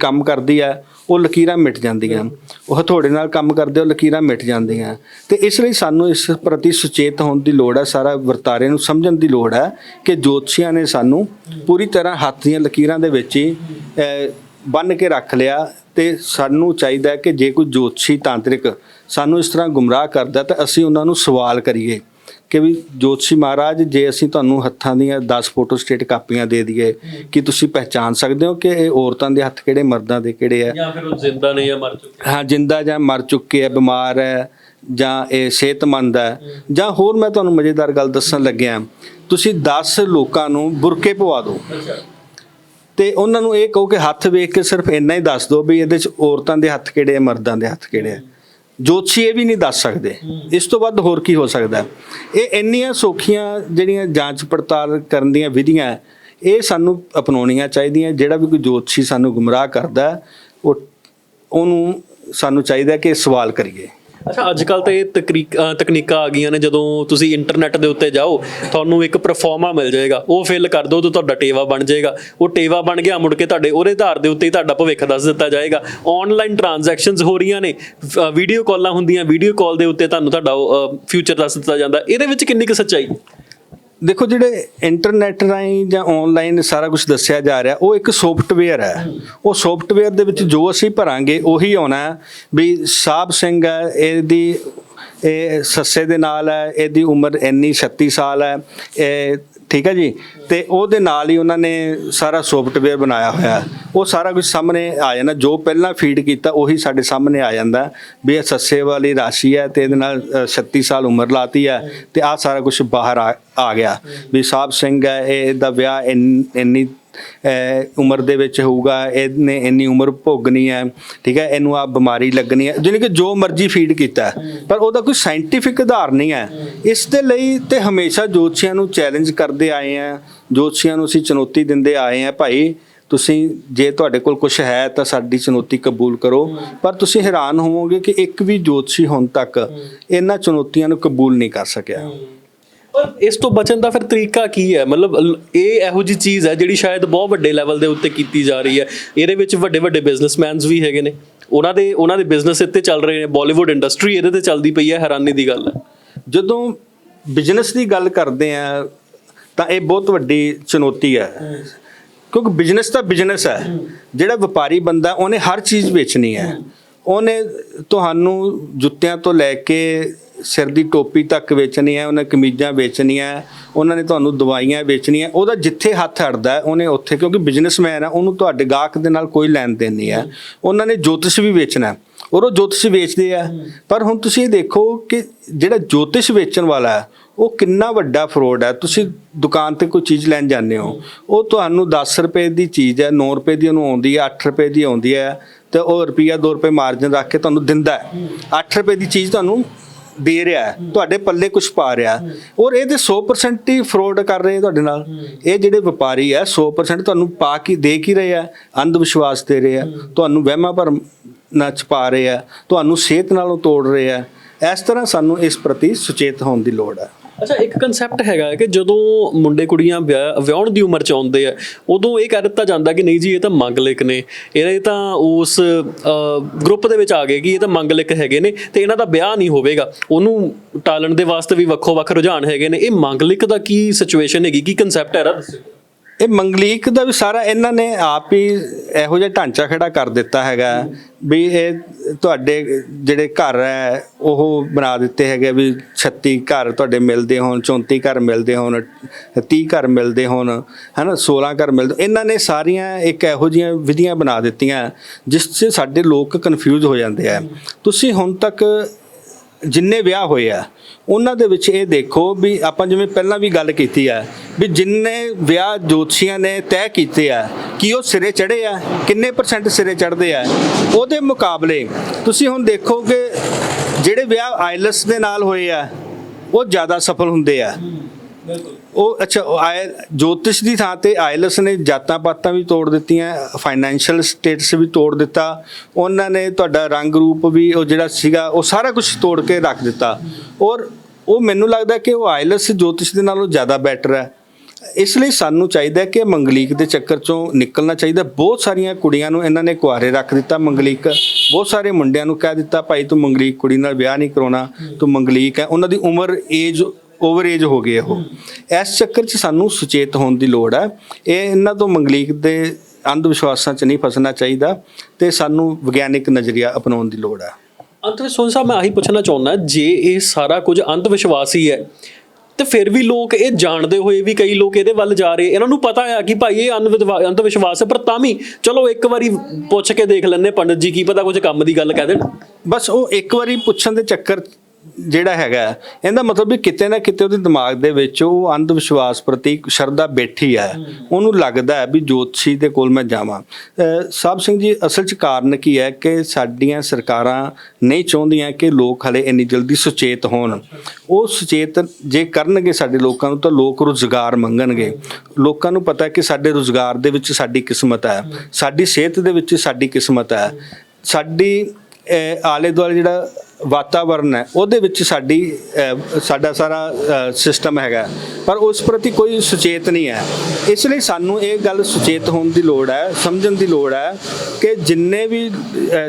ਕੰਮ ਕਰਦੀ ਹੈ ਉਹ ਲਕੀਰਾਂ ਮਿਟ ਜਾਂਦੀਆਂ ਉਹ ਹਥੌੜੇ ਨਾਲ ਕੰਮ ਕਰਦੇ ਉਹ ਲਕੀਰਾਂ ਮਿਟ ਜਾਂਦੀਆਂ ਤੇ ਇਸ ਲਈ ਸਾਨੂੰ ਇਸ ਪ੍ਰਤੀ ਸੁਚੇਤ ਹੋਣ ਦੀ ਲੋੜ ਹੈ ਸਾਰਾ ਵਰਤਾਰੇ ਨੂੰ ਸਮਝਣ ਦੀ ਲੋੜ ਹੈ ਕਿ ਜੋਤਸ਼ੀਆਂ ਨੇ ਸਾਨੂੰ ਪੂਰੀ ਤਰ੍ਹਾਂ ਹੱਥ ਦੀਆਂ ਲਕੀਰਾਂ ਦੇ ਵਿੱਚ ਹੀ ਅਹ, ਬੰਨ ਕੇ ਰੱਖ ਲਿਆ ਤੇ ਸਾਨੂੰ ਚਾਹੀਦਾ ਹੈ ਕਿ ਜੇ ਕੋਈ ਜੋਤਸ਼ੀ ਤਾਂਤਰਿਕ ਸਾਨੂੰ ਇਸ ਤਰ੍ਹਾਂ ਗੁੰਮਰਾਹ ਕਰਦਾ ਤਾਂ ਅਸੀਂ ਉਹਨਾਂ ਨੂੰ ਸਵਾਲ ਕਰੀਏ। ਕਿ ਵੀ ਜੋਤਸ਼ੀ ਮਹਾਰਾਜ ਜੇ ਅਸੀਂ ਤੁਹਾਨੂੰ ਹੱਥਾਂ ਦੀਆਂ 10 ਫੋਟੋ ਸਟੇਟ ਕਾਪੀਆਂ ਦੇ ਦਈਏ ਕਿ ਤੁਸੀਂ ਪਹਿਚਾਨ ਸਕਦੇ ਹੋ ਕਿ ਇਹ ਔਰਤਾਂ ਦੇ ਹੱਥ ਕਿਹੜੇ ਮਰਦਾਂ ਦੇ ਕਿਹੜੇ ਆ? ਜਾਂ ਫਿਰ ਉਹ ਜ਼ਿੰਦਾ ਨੇ ਜਾਂ ਮਰ ਚੁੱਕੇ ਹਾਂ ਜਿੰਦਾ ਜਾਂ ਮਰ ਚੁੱਕੇ ਆ ਬਿਮਾਰ ਹੈ ਜਾਂ ਇਹ ਸਿਹਤਮੰਦ ਹੈ ਜਾਂ ਹੋਰ ਮੈਂ ਤੁਹਾਨੂੰ ਮਜ਼ੇਦਾਰ ਗੱਲ ਦੱਸਣ ਲੱਗਿਆ ਤੁਸੀਂ 10 ਲੋਕਾਂ ਨੂੰ ਬੁਰਕੇ ਪਵਾ ਦਿਓ। ਤੇ ਉਹਨਾਂ ਨੂੰ ਇਹ ਕਹੋ ਕਿ ਹੱਥ ਵੇਖ ਕੇ ਸਿਰਫ ਇੰਨਾ ਹੀ ਦੱਸ ਦਿਓ ਵੀ ਇਹਦੇ ਚ ਔਰਤਾਂ ਦੇ ਹੱਥ ਕਿਹੜੇ ਆ ਮਰਦਾਂ ਦੇ ਹੱਥ ਕਿਹੜੇ ਆ। ਜੋਤਸ਼ੀ ਇਹ ਵੀ ਨਹੀਂ ਦੱਸ ਸਕਦੇ। ਇਸ ਤੋਂ ਵੱਧ ਹੋਰ ਕੀ ਹੋ ਸਕਦਾ? ਇਹ ਇੰਨੀਆਂ ਸੌਖੀਆਂ ਜਿਹੜੀਆਂ ਜਾਂਚ ਪੜਤਾਲ ਕਰਨ ਦੀਆਂ ਵਿਧੀਆਂ ਇਹ ਸਾਨੂੰ ਅਪਣਾਉਣੀਆਂ ਚਾਹੀਦੀਆਂ। ਜਿਹੜਾ ਵੀ ਕੋਈ ਜੋਤਸ਼ੀ ਸਾਨੂੰ ਗੁੰਮਰਾਹ ਕਰਦਾ ਉਹ ਉਹਨੂੰ ਸਾਨੂੰ ਚਾਹੀਦਾ ਕਿ ਸਵਾਲ ਕਰੀਏ। ਅੱਛਾ ਅੱਜ ਕੱਲ ਤਾਂ ਇਹ ਤਕਨੀਕ ਅ, ਤਕਨੀਕਾਂ ਆ ਗਈਆਂ ਨੇ ਜਦੋਂ ਤੁਸੀਂ ਇੰਟਰਨੈਟ ਦੇ ਉੱਤੇ ਜਾਓ ਤੁਹਾਨੂੰ ਇੱਕ ਪਰਫਾਰਮਾ ਮਿਲ ਜਾਏਗਾ ਉਹ ਫਿਲ ਕਰ ਦਿਓ ਤੇ ਤੁਹਾਡਾ ਟੇਵਾ ਬਣ ਜਾਏਗਾ। ਉਹ ਟੇਵਾ ਬਣ ਗਿਆ ਮੁੜ ਕੇ ਤੁਹਾਡੇ ਉਹਦੇ ਆਧਾਰ ਦੇ ਉੱਤੇ ਹੀ ਤੁਹਾਡਾ ਭਵਿੱਖ ਦੱਸ ਦਿੱਤਾ ਜਾਏਗਾ। ਆਨਲਾਈਨ ਟ੍ਰਾਂਜੈਕਸ਼ਨਸ ਹੋ ਰਹੀਆਂ ਨੇ ਵੀਡੀਓ ਕਾਲਾਂ ਹੁੰਦੀਆਂ ਵੀਡੀਓ ਕਾਲ ਦੇ ਉੱਤੇ ਤੁਹਾਨੂੰ ਤੁਹਾਡਾ ਫਿਊਚਰ ਦੱਸ ਦਿੱਤਾ ਜਾਂਦਾ। ਇਹਦੇ ਵਿੱਚ ਕਿੰਨੀ ਕੁ ਸੱਚਾਈ? ਦੇਖੋ ਜਿਹੜੇ ਇੰਟਰਨੈਟ ਰਾਹੀਂ ਜਾਂ ਆਨਲਾਈਨ ਸਾਰਾ ਕੁਝ ਦੱਸਿਆ ਜਾ ਰਿਹਾ, ਉਹ ਇੱਕ ਸੌਫਟਵੇਅਰ ਹੈ। ਉਹ ਸੌਫਟਵੇਅਰ ਦੇ ਵਿੱਚ ਜੋ ਅਸੀਂ ਭਰਾਂਗੇ, ਉਹੀ ਆਉਣਾ ਵੀ ਸਾਹਿਬ ਸਿੰਘ ਹੈ, ਇਹਦੀ, ਇਹ ਸੱਸੇ ਦੇ ਨਾਲ ਹੈ, ਇਹਦੀ ਉਮਰ ਇੰਨੀ 36 ਸਾਲ ਹੈ, ਇਹ ਠੀਕ ਹੈ ਜੀ? ਤੇ ਉਹਦੇ ਨਾਲ ਹੀ ਉਹਨਾਂ ਨੇ ਸਾਰਾ ਸੌਫਟਵੇਅਰ ਬਣਾਇਆ ਹੋਇਆ। ਉਹ ਸਾਰਾ ਕੁਝ ਸਾਹਮਣੇ ਆ ਜਾਂਦਾ। ਜੋ ਪਹਿਲਾਂ ਫੀਡ ਕੀਤਾ ਉਹੀ ਸਾਡੇ ਸਾਹਮਣੇ ਆ ਜਾਂਦਾ। ਵੀ ਇਹ ਸੱਸੇ ਵਾਲੀ ਰਾਸ਼ੀ ਹੈ ਤੇ ਇਹਦੇ ਨਾਲ ਅ, 36 ਸਾਲ ਉਮਰ ਲਾਤੀ ਹੈ ਤੇ ਆ ਸਾਰਾ ਕੁਝ ਬਾਹਰ ਆ ਆ ਗਿਆ। ਵੀ ਸਾਹਿਬ ਸਿੰਘ ਹੈ ਇਹ ਦਾ ਵਿਆਹ ਇੰਨੀ ਉਮਰ ਦੇ ਵਿੱਚ ਹੋਊਗਾ, ਇਹਨੇ ਇੰਨੀ ਉਮਰ ਭੋਗਣੀ ਹੈ, ਠੀਕ ਹੈ, ਇਹਨੂੰ ਆ ਬਿਮਾਰੀ ਲੱਗਣੀ ਹੈ, ਜਾਣੀ ਕਿ ਜੋ ਮਰਜ਼ੀ ਫੀਡ ਕੀਤਾ ਪਰ ਉਹਦਾ ਕੋਈ ਸਾਇੰਟੀਫਿਕ ਆਧਾਰ ਨਹੀਂ ਹੈ। ਇਸ ਦੇ ਲਈ ਤੇ ਹਮੇਸ਼ਾ ਜੋਤਸ਼ੀਆਂ ਨੂੰ ਚੈਲੰਜ ਕਰਦੇ ਆਏ ਆ ਜੋਤਸ਼ੀਆਂ ਨੂੰ ਅਸੀਂ ਚੁਣੌਤੀ ਦਿੰਦੇ ਆਏ ਆ ਭਾਈ, ਤੁਸੀਂ, ਜੇ ਤੁਹਾਡੇ ਕੋਲ ਕੁਝ ਹੈ ਤਾਂ ਸਾਡੀ ਚੁਣੌਤੀ ਕਬੂਲ ਕਰੋ, ਪਰ ਤੁਸੀਂ ਹੈਰਾਨ ਹੋਵੋਗੇ ਕਿ ਇੱਕ ਵੀ ਜੋਤਸ਼ੀ ਹੁਣ ਤੱਕ ਇਹਨਾਂ ਚੁਣੌਤੀਆਂ ਨੂੰ ਕਬੂਲ ਨਹੀਂ ਕਰ ਸਕਿਆ। ਪਰ ਇਸ ਤੋਂ ਬਚਣ ਦਾ ਫਿਰ ਤਰੀਕਾ ਕੀ ਹੈ? ਮਤਲਬ ਇਹ ਇਹੋ ਜੀ ਚੀਜ਼ ਹੈ ਜਿਹੜੀ ਸ਼ਾਇਦ ਬਹੁਤ ਵੱਡੇ ਲੈਵਲ ਦੇ ਉੱਤੇ ਕੀਤੀ ਜਾ ਰਹੀ ਹੈ। ਇਹਦੇ ਵਿੱਚ ਵੱਡੇ ਵੱਡੇ ਬਿਜ਼ਨਸਮੈਨਸ ਵੀ ਹੈਗੇ ਨੇ। ਉਹਨਾਂ ਦੇ ਉਹਨਾਂ ਦੇ ਬਿਜ਼ਨਸ ਇੱਥੇ ਚੱਲ ਰਹੇ ਨੇ। ਬਾਲੀਵੁੱਡ ਇੰਡਸਟਰੀ ਇਹਦੇ ਤੇ ਚੱਲਦੀ ਪਈ ਹੈ, ਹੈਰਾਨੀ ਦੀ ਗੱਲ ਹੈ। ਜਦੋਂ ਬਿਜ਼ਨਸ ਦੀ ਗੱਲ ਕਰਦੇ ਆ, ਤਾਂ ਇਹ ਬਹੁਤ ਵੱਡੀ ਚੁਣੌਤੀ ਹੈ। ਕਿਉਂਕਿ ਬਿਜ਼ਨਸ ਤਾਂ ਬਿਜ਼ਨਸ ਹੈ। ਜਿਹੜਾ ਵਪਾਰੀ ਬੰਦਾ, ਉਹਨੇ ਹਰ ਚੀਜ਼ ਵੇਚਣੀ ਹੈ। ਉਹਨੇ ਤੁਹਾਨੂੰ ਜੁੱਤਿਆਂ ਤੋਂ ਲੈ ਕੇ ਸਿਰ ਦੀ ਟੋਪੀ ਤੱਕ ਵੇਚਣੀ ਹੈ, ਉਹਨੇ ਕਮੀਜ਼ਾਂ ਵੇਚਣੀਆਂ ਉਹਨਾਂ ਨੇ ਤੁਹਾਨੂੰ ਦਵਾਈਆਂ ਵੇਚਣੀਆਂ ਉਹਦਾ ਜਿੱਥੇ ਹੱਥ ਅੜਦਾ ਉਹਨੇ ਉੱਥੇ, ਕਿਉਂਕਿ ਬਿਜ਼ਨਸਮੈਨ ਹੈ, ਉਹਨੂੰ ਤੁਹਾਡੇ ਗਾਹਕ ਦੇ ਨਾਲ ਕੋਈ ਲੈਣ ਦੇਣ ਨਹੀਂ ਹੈ। ਉਹਨਾਂ ਨੇ ਜੋਤਿਸ਼ ਵੀ ਵੇਚਣਾ ਔਰ ਉਹ ਜੋਤਿਸ਼ ਵੇਚਦੇ ਆ। ਪਰ ਹੁਣ ਤੁਸੀਂ ਇਹ ਦੇਖੋ ਕਿ ਜਿਹੜਾ ਜੋਤਿਸ਼ ਵੇਚਣ ਵਾਲਾ ਹੈ, ਉਹ ਕਿੰਨਾ ਵੱਡਾ ਫਰੋਡ ਹੈ। ਤੁਸੀਂ ਦੁਕਾਨ ਤੇ ਕੋਈ ਚੀਜ਼ ਲੈਣ ਜਾਂਦੇ ਹੋ, ਉਹ ਤੁਹਾਨੂੰ 10 ਰੁਪਏ ਦੀ ਚੀਜ਼ ਹੈ 9 ਰੁਪਏ ਦੀ ਉਹਨੂੰ ਆਉਂਦੀ ਹੈ 8 ਰੁਪਏ ਦੀ ਆਉਂਦੀ ਹੈ ਤੇ ਉਹ ਰੁਪਿਆ 2 ਰੁਪਏ ਮਾਰਜਨ ਰੱਖ ਕੇ ਤੁਹਾਨੂੰ ਦਿੰਦਾ ਹੈ। 8 ਰੁਪਏ ਦੀ ਚੀਜ਼ ਤੁਹਾਨੂੰ ਦੇ ਰਿਹਾ ਹੈ, ਤੁਹਾਡੇ ਪੱਲੇ ਕੁਝ ਪਾ ਰਿਹਾ ਹੈ। ਔਰ ਇਹਦੇ 100% ਹੀ ਫਰੋਡ ਕਰ ਰਹੇ ਤੁਹਾਡੇ ਨਾਲ। ਇਹ ਜਿਹੜੇ ਵਪਾਰੀ ਹੈ 100% ਤੁਹਾਨੂੰ ਪਾ ਕੇ ਦੇ ਕੀ ਰਹੇ ਆ ਅੰਧ ਵਿਸ਼ਵਾਸ ਦੇ ਰਹੇ ਆ ਤੁਹਾਨੂੰ ਵਹਿਮਾਂ ਭਰਮ ਨਾਲ ਛਪਾ ਰਹੇ ਆ ਤੁਹਾਨੂੰ ਸਿਹਤ ਨਾਲੋਂ ਤੋੜ ਰਹੇ ਆ ਇਸ ਤਰ੍ਹਾਂ ਸਾਨੂੰ ਇਸ ਪ੍ਰਤੀ ਸੁਚੇਤ ਹੋਣ ਦੀ ਲੋੜ ਹੈ। ਅੱਛਾ, ਇੱਕ ਕਨਸੈਪਟ ਹੈਗਾ ਕਿ ਜਦੋਂ ਮੁੰਡੇ ਕੁੜੀਆਂ ਵਿਆਹ- ਵਿਆਹੁਣ ਦੀ ਉਮਰ ਚ ਆਉਂਦੇ ਆ, ਉਦੋਂ ਇਹ ਕਹਿ ਦਿੱਤਾ ਜਾਂਦਾ ਕਿ ਨਹੀਂ ਜੀ, ਇਹ ਤਾਂ ਮੰਗਲਿਕ ਨੇ। ਇਹ ਤਾਂ ਉਸ ਗਰੁੱਪ ਦੇ ਵਿੱਚ ਆ ਗਏ ਕਿ ਇਹ ਤਾਂ ਮੰਗਲਿਕ ਹੈਗੇ ਨੇ ਤੇ ਇਹਨਾਂ ਦਾ ਵਿਆਹ ਨਹੀਂ ਹੋਵੇਗਾ। ਉਹਨੂੰ ਟਾਲਣ ਦੇ ਵਾਸਤੇ ਵੀ ਵੱਖੋ ਵੱਖ ਰੁਝਾਨ ਹੈਗੇ ਨੇ। ਇਹ ਮੰਗਲਿਕ ਦਾ ਕੀ ਸਿਚੁਏਸ਼ਨ ਹੈਗੀ? ਕੀ ਕਨਸੈਪਟ ਹੈ ਇਹਦਾ? ਇਹ ਮੰਗਲੀਕ ਦਾ ਵੀ ਸਾਰਾ ਇਹਨਾਂ ਨੇ ਆਪ ਹੀ ਇਹੋ ਜਿਹਾ ਢਾਂਚਾ ਖੜਾ ਕਰ ਦਿੱਤਾ ਹੈਗਾ ਵੀ ਇਹ ਤੁਹਾਡੇ ਜਿਹੜੇ ਘਰ ਹੈ, ਉਹ ਬਣਾ ਦਿੱਤੇ ਹੈਗੇ ਵੀ 36 ਘਰ ਤੁਹਾਡੇ ਮਿਲਦੇ ਹੋਣ 34 ਘਰ ਮਿਲਦੇ ਹੋਣ 30 ਘਰ ਮਿਲਦੇ ਹੋਣ, ਹਨਾ 16 ਘਰ ਮਿਲਦੇ ਇਹਨਾਂ ਨੇ ਸਾਰੀਆਂ ਇੱਕ ਇਹੋ ਜਿਹੀਆਂ ਵਿਧੀਆਂ ਬਣਾ ਦਿੱਤੀਆਂ ਜਿਸ 'ਚ ਸਾਡੇ ਲੋਕ ਕਨਫਿਊਜ਼ ਹੋ ਜਾਂਦੇ ਆ। ਤੁਸੀਂ ਹੁਣ ਤੱਕ ਜਿੰਨੇ ਵਿਆਹ ਹੋਏ ਆ ਉਹਨਾਂ ਦੇ ਵਿੱਚ ਇਹ ਦੇਖੋ ਵੀ ਆਪਾਂ ਜਿਵੇਂ ਪਹਿਲਾਂ ਵੀ ਗੱਲ ਕੀਤੀ ਆ, ਵੀ ਜਿੰਨੇ ਵਿਆਹ ਜੋਤਸ਼ੀਆਂ ਨੇ ਤੈਅ ਕੀਤੇ ਆ, ਕਿ ਉਹ ਸਿਰੇ ਚੜੇ ਆ, ਕਿੰਨੇ ਪਰਸੈਂਟ ਸਿਰੇ ਚੜਦੇ ਆ, ਉਹਦੇ ਮੁਕਾਬਲੇ ਤੁਸੀਂ ਹੁਣ ਦੇਖੋਗੇ ਜਿਹੜੇ ਵਿਆਹ ਆਇਲਸ ਦੇ ਨਾਲ ਹੋਏ ਆ, ਉਹ ਜ਼ਿਆਦਾ ਸਫਲ ਹੁੰਦੇ ਆ। ਉਹ, ਅੱਛਾ, ਉਹ ਆਇ ਜੋਤਿਸ਼ ਦੀ ਥਾਂ ਤੇ ਆਇਲਸ ਨੇ ਜਾਤਾਂ ਪਾਤਾਂ ਵੀ ਤੋੜ ਦਿੱਤੀਆਂ ਫਾਈਨੈਂਸ਼ੀਅਲ ਸਟੇਟਸ ਵੀ ਤੋੜ ਦਿੱਤਾ, ਉਹਨਾਂ ਨੇ ਤੁਹਾਡਾ ਰੰਗ ਰੂਪ ਵੀ ਉਹ ਜਿਹੜਾ ਸੀਗਾ, ਉਹ ਸਾਰਾ ਕੁਝ ਤੋੜ ਕੇ ਰੱਖ ਦਿੱਤਾ। ਔਰ ਉਹ ਮੈਨੂੰ ਲੱਗਦਾ ਕਿ ਉਹ ਆਇਲਸ ਜੋਤਿਸ਼ ਦੇ ਨਾਲੋਂ ਜ਼ਿਆਦਾ ਬੈਟਰ ਹੈ। ਇਸ ਲਈ ਸਾਨੂੰ ਚਾਹੀਦਾ ਕਿ ਮੰਗਲੀਕ ਦੇ ਚੱਕਰ ਚੋਂ ਨਿਕਲਣਾ ਚਾਹੀਦਾ। ਬਹੁਤ ਸਾਰੀਆਂ ਕੁੜੀਆਂ ਨੂੰ ਇਹਨਾਂ ਨੇ ਕੁਆਰੇ ਰੱਖ ਦਿੱਤਾ, ਮੰਗਲੀਕ। ਬਹੁਤ ਸਾਰੇ ਮੁੰਡਿਆਂ ਨੂੰ ਕਹਿ ਦਿੱਤਾ, ਭਾਈ ਤੂੰ ਮੰਗਲੀਕ ਕੁੜੀ ਨਾਲ ਵਿਆਹ ਨਹੀਂ ਕਰਾਉਣਾ, ਤੂੰ ਮੰਗਲੀਕ ਹੈ। ਉਹਨਾਂ ਦੀ ਉਮਰ ਏਜ ਓਵਰ ਏਜ ਹੋ ਹੈ ਉਹ ਇਸ ਚੱਕਰ 'ਚ ਸਾਨੂੰ ਸੁਚੇਤ ਹੋਣ ਦੀ ਲੋੜ ਹੈ। ਇਹ ਇਹਨਾਂ ਤੋਂ ਮੰਗਲੀਕ ਦੇ ਅੰਧ ਵਿਸ਼ਵਾਸਾਂ 'ਚ ਨਹੀਂ ਫਸਣਾ ਚਾਹੀਦਾ ਤੇ ਸਾਨੂੰ ਵਿਗਿਆਨਿਕ ਨਜ਼ਰੀਆ ਅਪਣਾਉਣ ਦੀ ਲੋੜ ਹੈ। ਅੰਤ ਵਿੱਚ ਸੋਨ ਸਾਹਿਬ ਮੈਂ ਆਹੀ ਪੁੱਛਣਾ ਚਾਹੁੰਦਾ ਜੇ ਇਹ ਸਾਰਾ ਕੁਝ ਅੰਧ ਵਿਸ਼ਵਾਸ ਹੀ ਹੈ ਤੇ ਫਿਰ ਵੀ ਲੋਕ ਇਹ ਜਾਣਦੇ ਹੋਏ ਵੀ ਕਈ ਲੋਕ ਇਹਦੇ ਵੱਲ ਜਾ ਰਹੇ ਇਹਨਾਂ ਨੂੰ ਪਤਾ ਆ ਕਿ ਭਾਈ ਇਹ ਅੰਧ ਵਿਸ਼ਵਾਸ ਹੈ ਪਰ ਤਾਂ ਵੀ ਚਲੋ ਇੱਕ ਵਾਰੀ ਪੁੱਛ ਕੇ ਦੇਖ ਲੈਂਦੇ ਪੰਡਤ ਜੀ ਕੀ ਪਤਾ ਕੁਝ ਕੰਮ ਦੀ ਗੱਲ ਕਹਿ ਦੇਣ। ਬਸ ਉਹ ਇੱਕ ਵਾਰੀ ਪੁੱਛਣ ਦੇ ਚੱਕਰ ਜਿਹੜਾ ਹੈਗਾ, ਇਹਦਾ ਮਤਲਬ ਵੀ ਕਿਤੇ ਨਾ ਕਿਤੇ ਉਹਦੇ ਦਿਮਾਗ ਦੇ ਵਿੱਚ ਉਹ ਅੰਧ ਵਿਸ਼ਵਾਸ ਪ੍ਰਤੀ ਸ਼ਰਧਾ ਬੈਠੀ ਹੈ। ਉਹਨੂੰ ਲੱਗਦਾ ਹੈ ਵੀ ਜੋਤਸ਼ੀ ਦੇ ਕੋਲ ਮੈਂ ਜਾਵਾਂ। ਸਾਹਿਬ ਸਿੰਘ ਜੀ, ਅਸਲ 'ਚ ਕਾਰਨ ਕੀ ਹੈ ਕਿ ਸਾਡੀਆਂ ਸਰਕਾਰਾਂ ਨਹੀਂ ਚਾਹੁੰਦੀਆਂ ਕਿ ਲੋਕ ਹਲੇ ਇੰਨੀ ਜਲਦੀ ਸੁਚੇਤ ਹੋਣ। ਉਹ ਸੁਚੇਤ ਜੇ ਕਰਨਗੇ ਸਾਡੇ ਲੋਕਾਂ ਨੂੰ ਤਾਂ ਲੋਕ ਰੁਜ਼ਗਾਰ ਮੰਗਣਗੇ। ਲੋਕਾਂ ਨੂੰ ਪਤਾ ਕਿ ਸਾਡੇ ਰੁਜ਼ਗਾਰ ਦੇ ਵਿੱਚ ਸਾਡੀ ਕਿਸਮਤ ਹੈ। ਸਾਡੀ ਸਿਹਤ ਦੇ ਵਿੱਚ ਸਾਡੀ ਕਿਸਮਤ ਹੈ। ਸਾਡੀ ਆਲੇ ਦੁਆਲੇ ਜਿਹੜਾ ਵਾਤਾਵਰਨ ਹੈ, ਉਹਦੇ ਵਿੱਚ ਸਾਡੀ ਸਾਡਾ ਸਾਰਾ ਸਿਸਟਮ ਹੈਗਾ। ਪਰ ਉਸ ਪ੍ਰਤੀ ਕੋਈ ਸੁਚੇਤ ਨਹੀਂ ਹੈ। ਇਸ ਲਈ ਸਾਨੂੰ ਇਹ ਗੱਲ ਸੁਚੇਤ ਹੋਣ ਦੀ ਲੋੜ ਹੈ, ਸਮਝਣ ਦੀ ਲੋੜ ਹੈ ਕਿ ਜਿੰਨੇ ਵੀ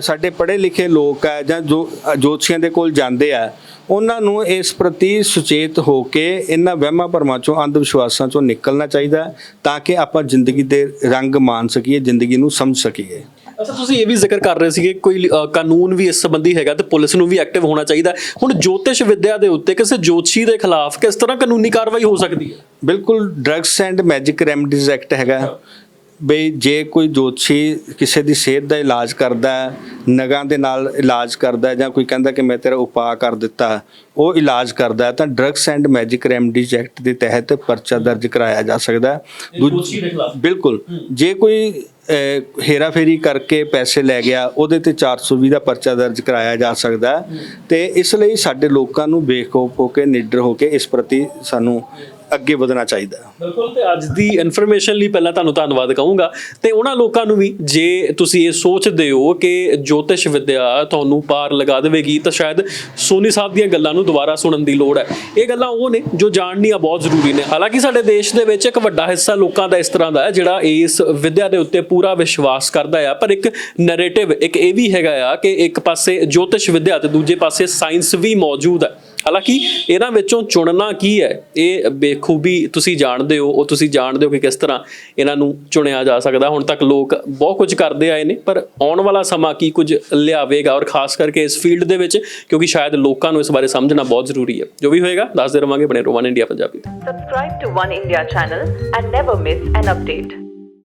ਸਾਡੇ ਪੜ੍ਹੇ ਲਿਖੇ ਲੋਕ ਹੈ ਜਾਂ ਜੋ, ਜੋਤਸ਼ੀਆਂ ਦੇ ਕੋਲ ਜਾਂਦੇ ਆ, ਉਹਨਾਂ ਨੂੰ ਇਸ ਪ੍ਰਤੀ ਸੁਚੇਤ ਹੋ ਕੇ ਇਹਨਾਂ ਵਹਿਮਾਂ ਭਰਮਾਂ ਚੋਂ, ਅੰਧ ਵਿਸ਼ਵਾਸਾਂ ਚੋਂ ਨਿਕਲਣਾ ਚਾਹੀਦਾ ਤਾਂ ਕਿ ਆਪਾਂ ਜ਼ਿੰਦਗੀ ਦੇ ਰੰਗ ਮਾਣ ਸਕੀਏ, ਜ਼ਿੰਦਗੀ ਨੂੰ ਸਮਝ ਸਕੀਏ। ਅੱਛਾ ਤੁਸੀਂ ਇਹ ਵੀ ਜ਼ਿਕਰ ਕਰ ਰਹੇ ਸੀਗੇ ਕੋਈ ਅ, ਕਾਨੂੰਨ ਵੀ ਇਸ ਸੰਬੰਧੀ ਹੈਗਾ ਤੇ ਪੁਲਿਸ ਨੂੰ ਵੀ ਐਕਟਿਵ ਹੋਣਾ ਚਾਹੀਦਾ। ਹੈ। ਹੁਣ ਜੋਤਿਸ਼ ਵਿੱਦਿਆ ਦੇ ਉੱਤੇ ਕਿਸੇ ਜੋਤਸ਼ੀ ਦੇ ਖਿਲਾਫ ਕਿਸ ਤਰ੍ਹਾਂ ਕਾਨੂੰਨੀ ਕਾਰਵਾਈ ਹੋ ਸਕਦੀ ਹੈ? ਬਿਲਕੁਲ drugs and magic remedies act ਹੈਗਾ। ਬਈ ਜੇ ਕੋਈ ਜੋਤਸ਼ੀ ਕਿਸੇ ਦੀ ਸਿਹਤ ਦਾ ਇਲਾਜ ਕਰਦਾ ਹੈ ਨਗਾਂ ਦੇ ਨਾਲ ਇਲਾਜ ਕਰਦਾ ਹੈ ਜਾਂ ਕੋਈ ਕਹਿੰਦਾ ਕਿ ਮੈਂ ਤੇਰਾ ਉਪਾਅ ਕਰ ਦਿੱਤਾ ਉਹ ਇਲਾਜ ਕਰਦਾ ਹੈ ਤਾਂ drugs and magic remedies act ਦੇ ਤਹਿਤ ਪਰਚਾ ਦਰਜ ਕਰਾਇਆ ਜਾ ਸਕਦਾ ਹੈ। ਦੂਜ- ਜੋਤਸ਼ੀ ਦੇ ਖਿਲਾਫ? ਬਿਲਕੁਲ। ਜੇ ਕੋਈ ਹੇਰਾਫੇਰੀ ਕਰਕੇ ਪੈਸੇ ਲੈ ਗਿਆ, ਉਹਦੇ ਤੇ 420 ਦਾ ਪਰਚਾ ਦਰਜ ਕਰਾਇਆ ਜਾ ਸਕਦਾ ਹੈ। ਤੇ ਇਸ ਲਈ ਸਾਡੇ ਲੋਕਾਂ ਨੂੰ ਬੇਖੌਫ ਹੋ ਕੇ, ਨਿਡਰ ਹੋ ਕੇ ਇਸ ਪ੍ਰਤੀ ਸਾਨੂੰ ਅੱਗੇ ਵਧਣਾ ਚਾਹੀਦਾ ਬਿਲਕੁਲ, ਤੇ ਅੱਜ ਦੀ ਇਨਫੋਰਮੇਸ਼ਨ ਲਈ ਪਹਿਲਾਂ ਤੁਹਾਨੂੰ ਧੰਨਵਾਦ ਕਹੂੰਗਾ। ਤੇ ਉਹਨਾਂ ਲੋਕਾਂ ਨੂੰ ਵੀ ਜੇ ਤੁਸੀਂ ਇਹ ਸੋਚਦੇ ਹੋ ਕਿ ਜੋਤਿਸ਼ ਵਿੱਦਿਆ ਤੁਹਾਨੂੰ ਪਾਰ ਲਗਾ ਦੇਵੇਗੀ, ਤਾਂ ਸ਼ਾਇਦ ਸੋਨੀ ਸਾਹਿਬ ਦੀਆਂ ਗੱਲਾਂ ਨੂੰ ਦੁਬਾਰਾ ਸੁਣਨ ਦੀ ਲੋੜ ਹੈ। ਇਹ ਗੱਲਾਂ ਉਹ ਨੇ ਜੋ ਜਾਣਨੀਆਂ ਬਹੁਤ ਜ਼ਰੂਰੀ ਨੇ। ਹਾਲਾਂਕਿ ਸਾਡੇ ਦੇਸ਼ ਦੇ ਵਿੱਚ ਇੱਕ ਵੱਡਾ ਹਿੱਸਾ ਲੋਕਾਂ ਦਾ ਇਸ ਤਰ੍ਹਾਂ ਦਾ ਹੈ, ਜਿਹੜਾ ਇਸ ਵਿੱਦਿਆ ਦੇ ਉੱਤੇ ਪੂਰਾ ਵਿਸ਼ਵਾਸ ਕਰਦਾ ਆ। ਪਰ ਇੱਕ ਨੈਰੇਟਿਵ ਇੱਕ ਇਹ ਵੀ ਹੈਗਾ ਆ ਕਿ ਇੱਕ ਪਾਸੇ ਜੋਤਿਸ਼ ਵਿੱਦਿਆ ਤੇ ਦੂਜੇ ਪਾਸੇ ਸਾਇੰਸ ਵੀ ਮੌਜੂਦ ਹੈ। ਹਾਲਾਂਕਿ ਇਹਨਾਂ ਵਿੱਚੋਂ ਚੁਣਨਾ ਕੀ ਹੈ? ਇਹ ਬੇਖੂਬੀ ਤੁਸੀਂ ਜਾਣਦੇ ਹੋ, ਉਹ ਤੁਸੀਂ ਜਾਣਦੇ ਹੋ ਕਿ ਕਿਸ ਤਰ੍ਹਾਂ ਇਹਨਾਂ ਨੂੰ ਚੁਣਿਆ ਜਾ ਸਕਦਾ। ਹੁਣ ਤੱਕ ਲੋਕ ਬਹੁਤ ਕੁਝ ਕਰਦੇ ਆਏ ਨੇ, ਪਰ ਆਉਣ ਵਾਲਾ ਸਮਾਂ ਕੀ ਕੁਝ ਲਿਆਵੇਗਾ? ਔਰ ਖਾਸ ਕਰਕੇ ਇਸ ਫੀਲਡ ਦੇ ਵਿੱਚ, ਕਿਉਂਕਿ ਸ਼ਾਇਦ ਲੋਕਾਂ ਨੂੰ ਇਸ ਬਾਰੇ ਸਮਝਣਾ ਬਹੁਤ ਜ਼ਰੂਰੀ ਹੈ। ਜੋ ਵੀ ਹੋਏਗਾ, ਦੱਸਦੇ ਰਵਾਂਗੇ ਬਣੇ ਰੋਮਨ ਇੰਡੀਆ ਪੰਜਾਬੀ ਤੇ। Subscribe to One India channel and never miss an.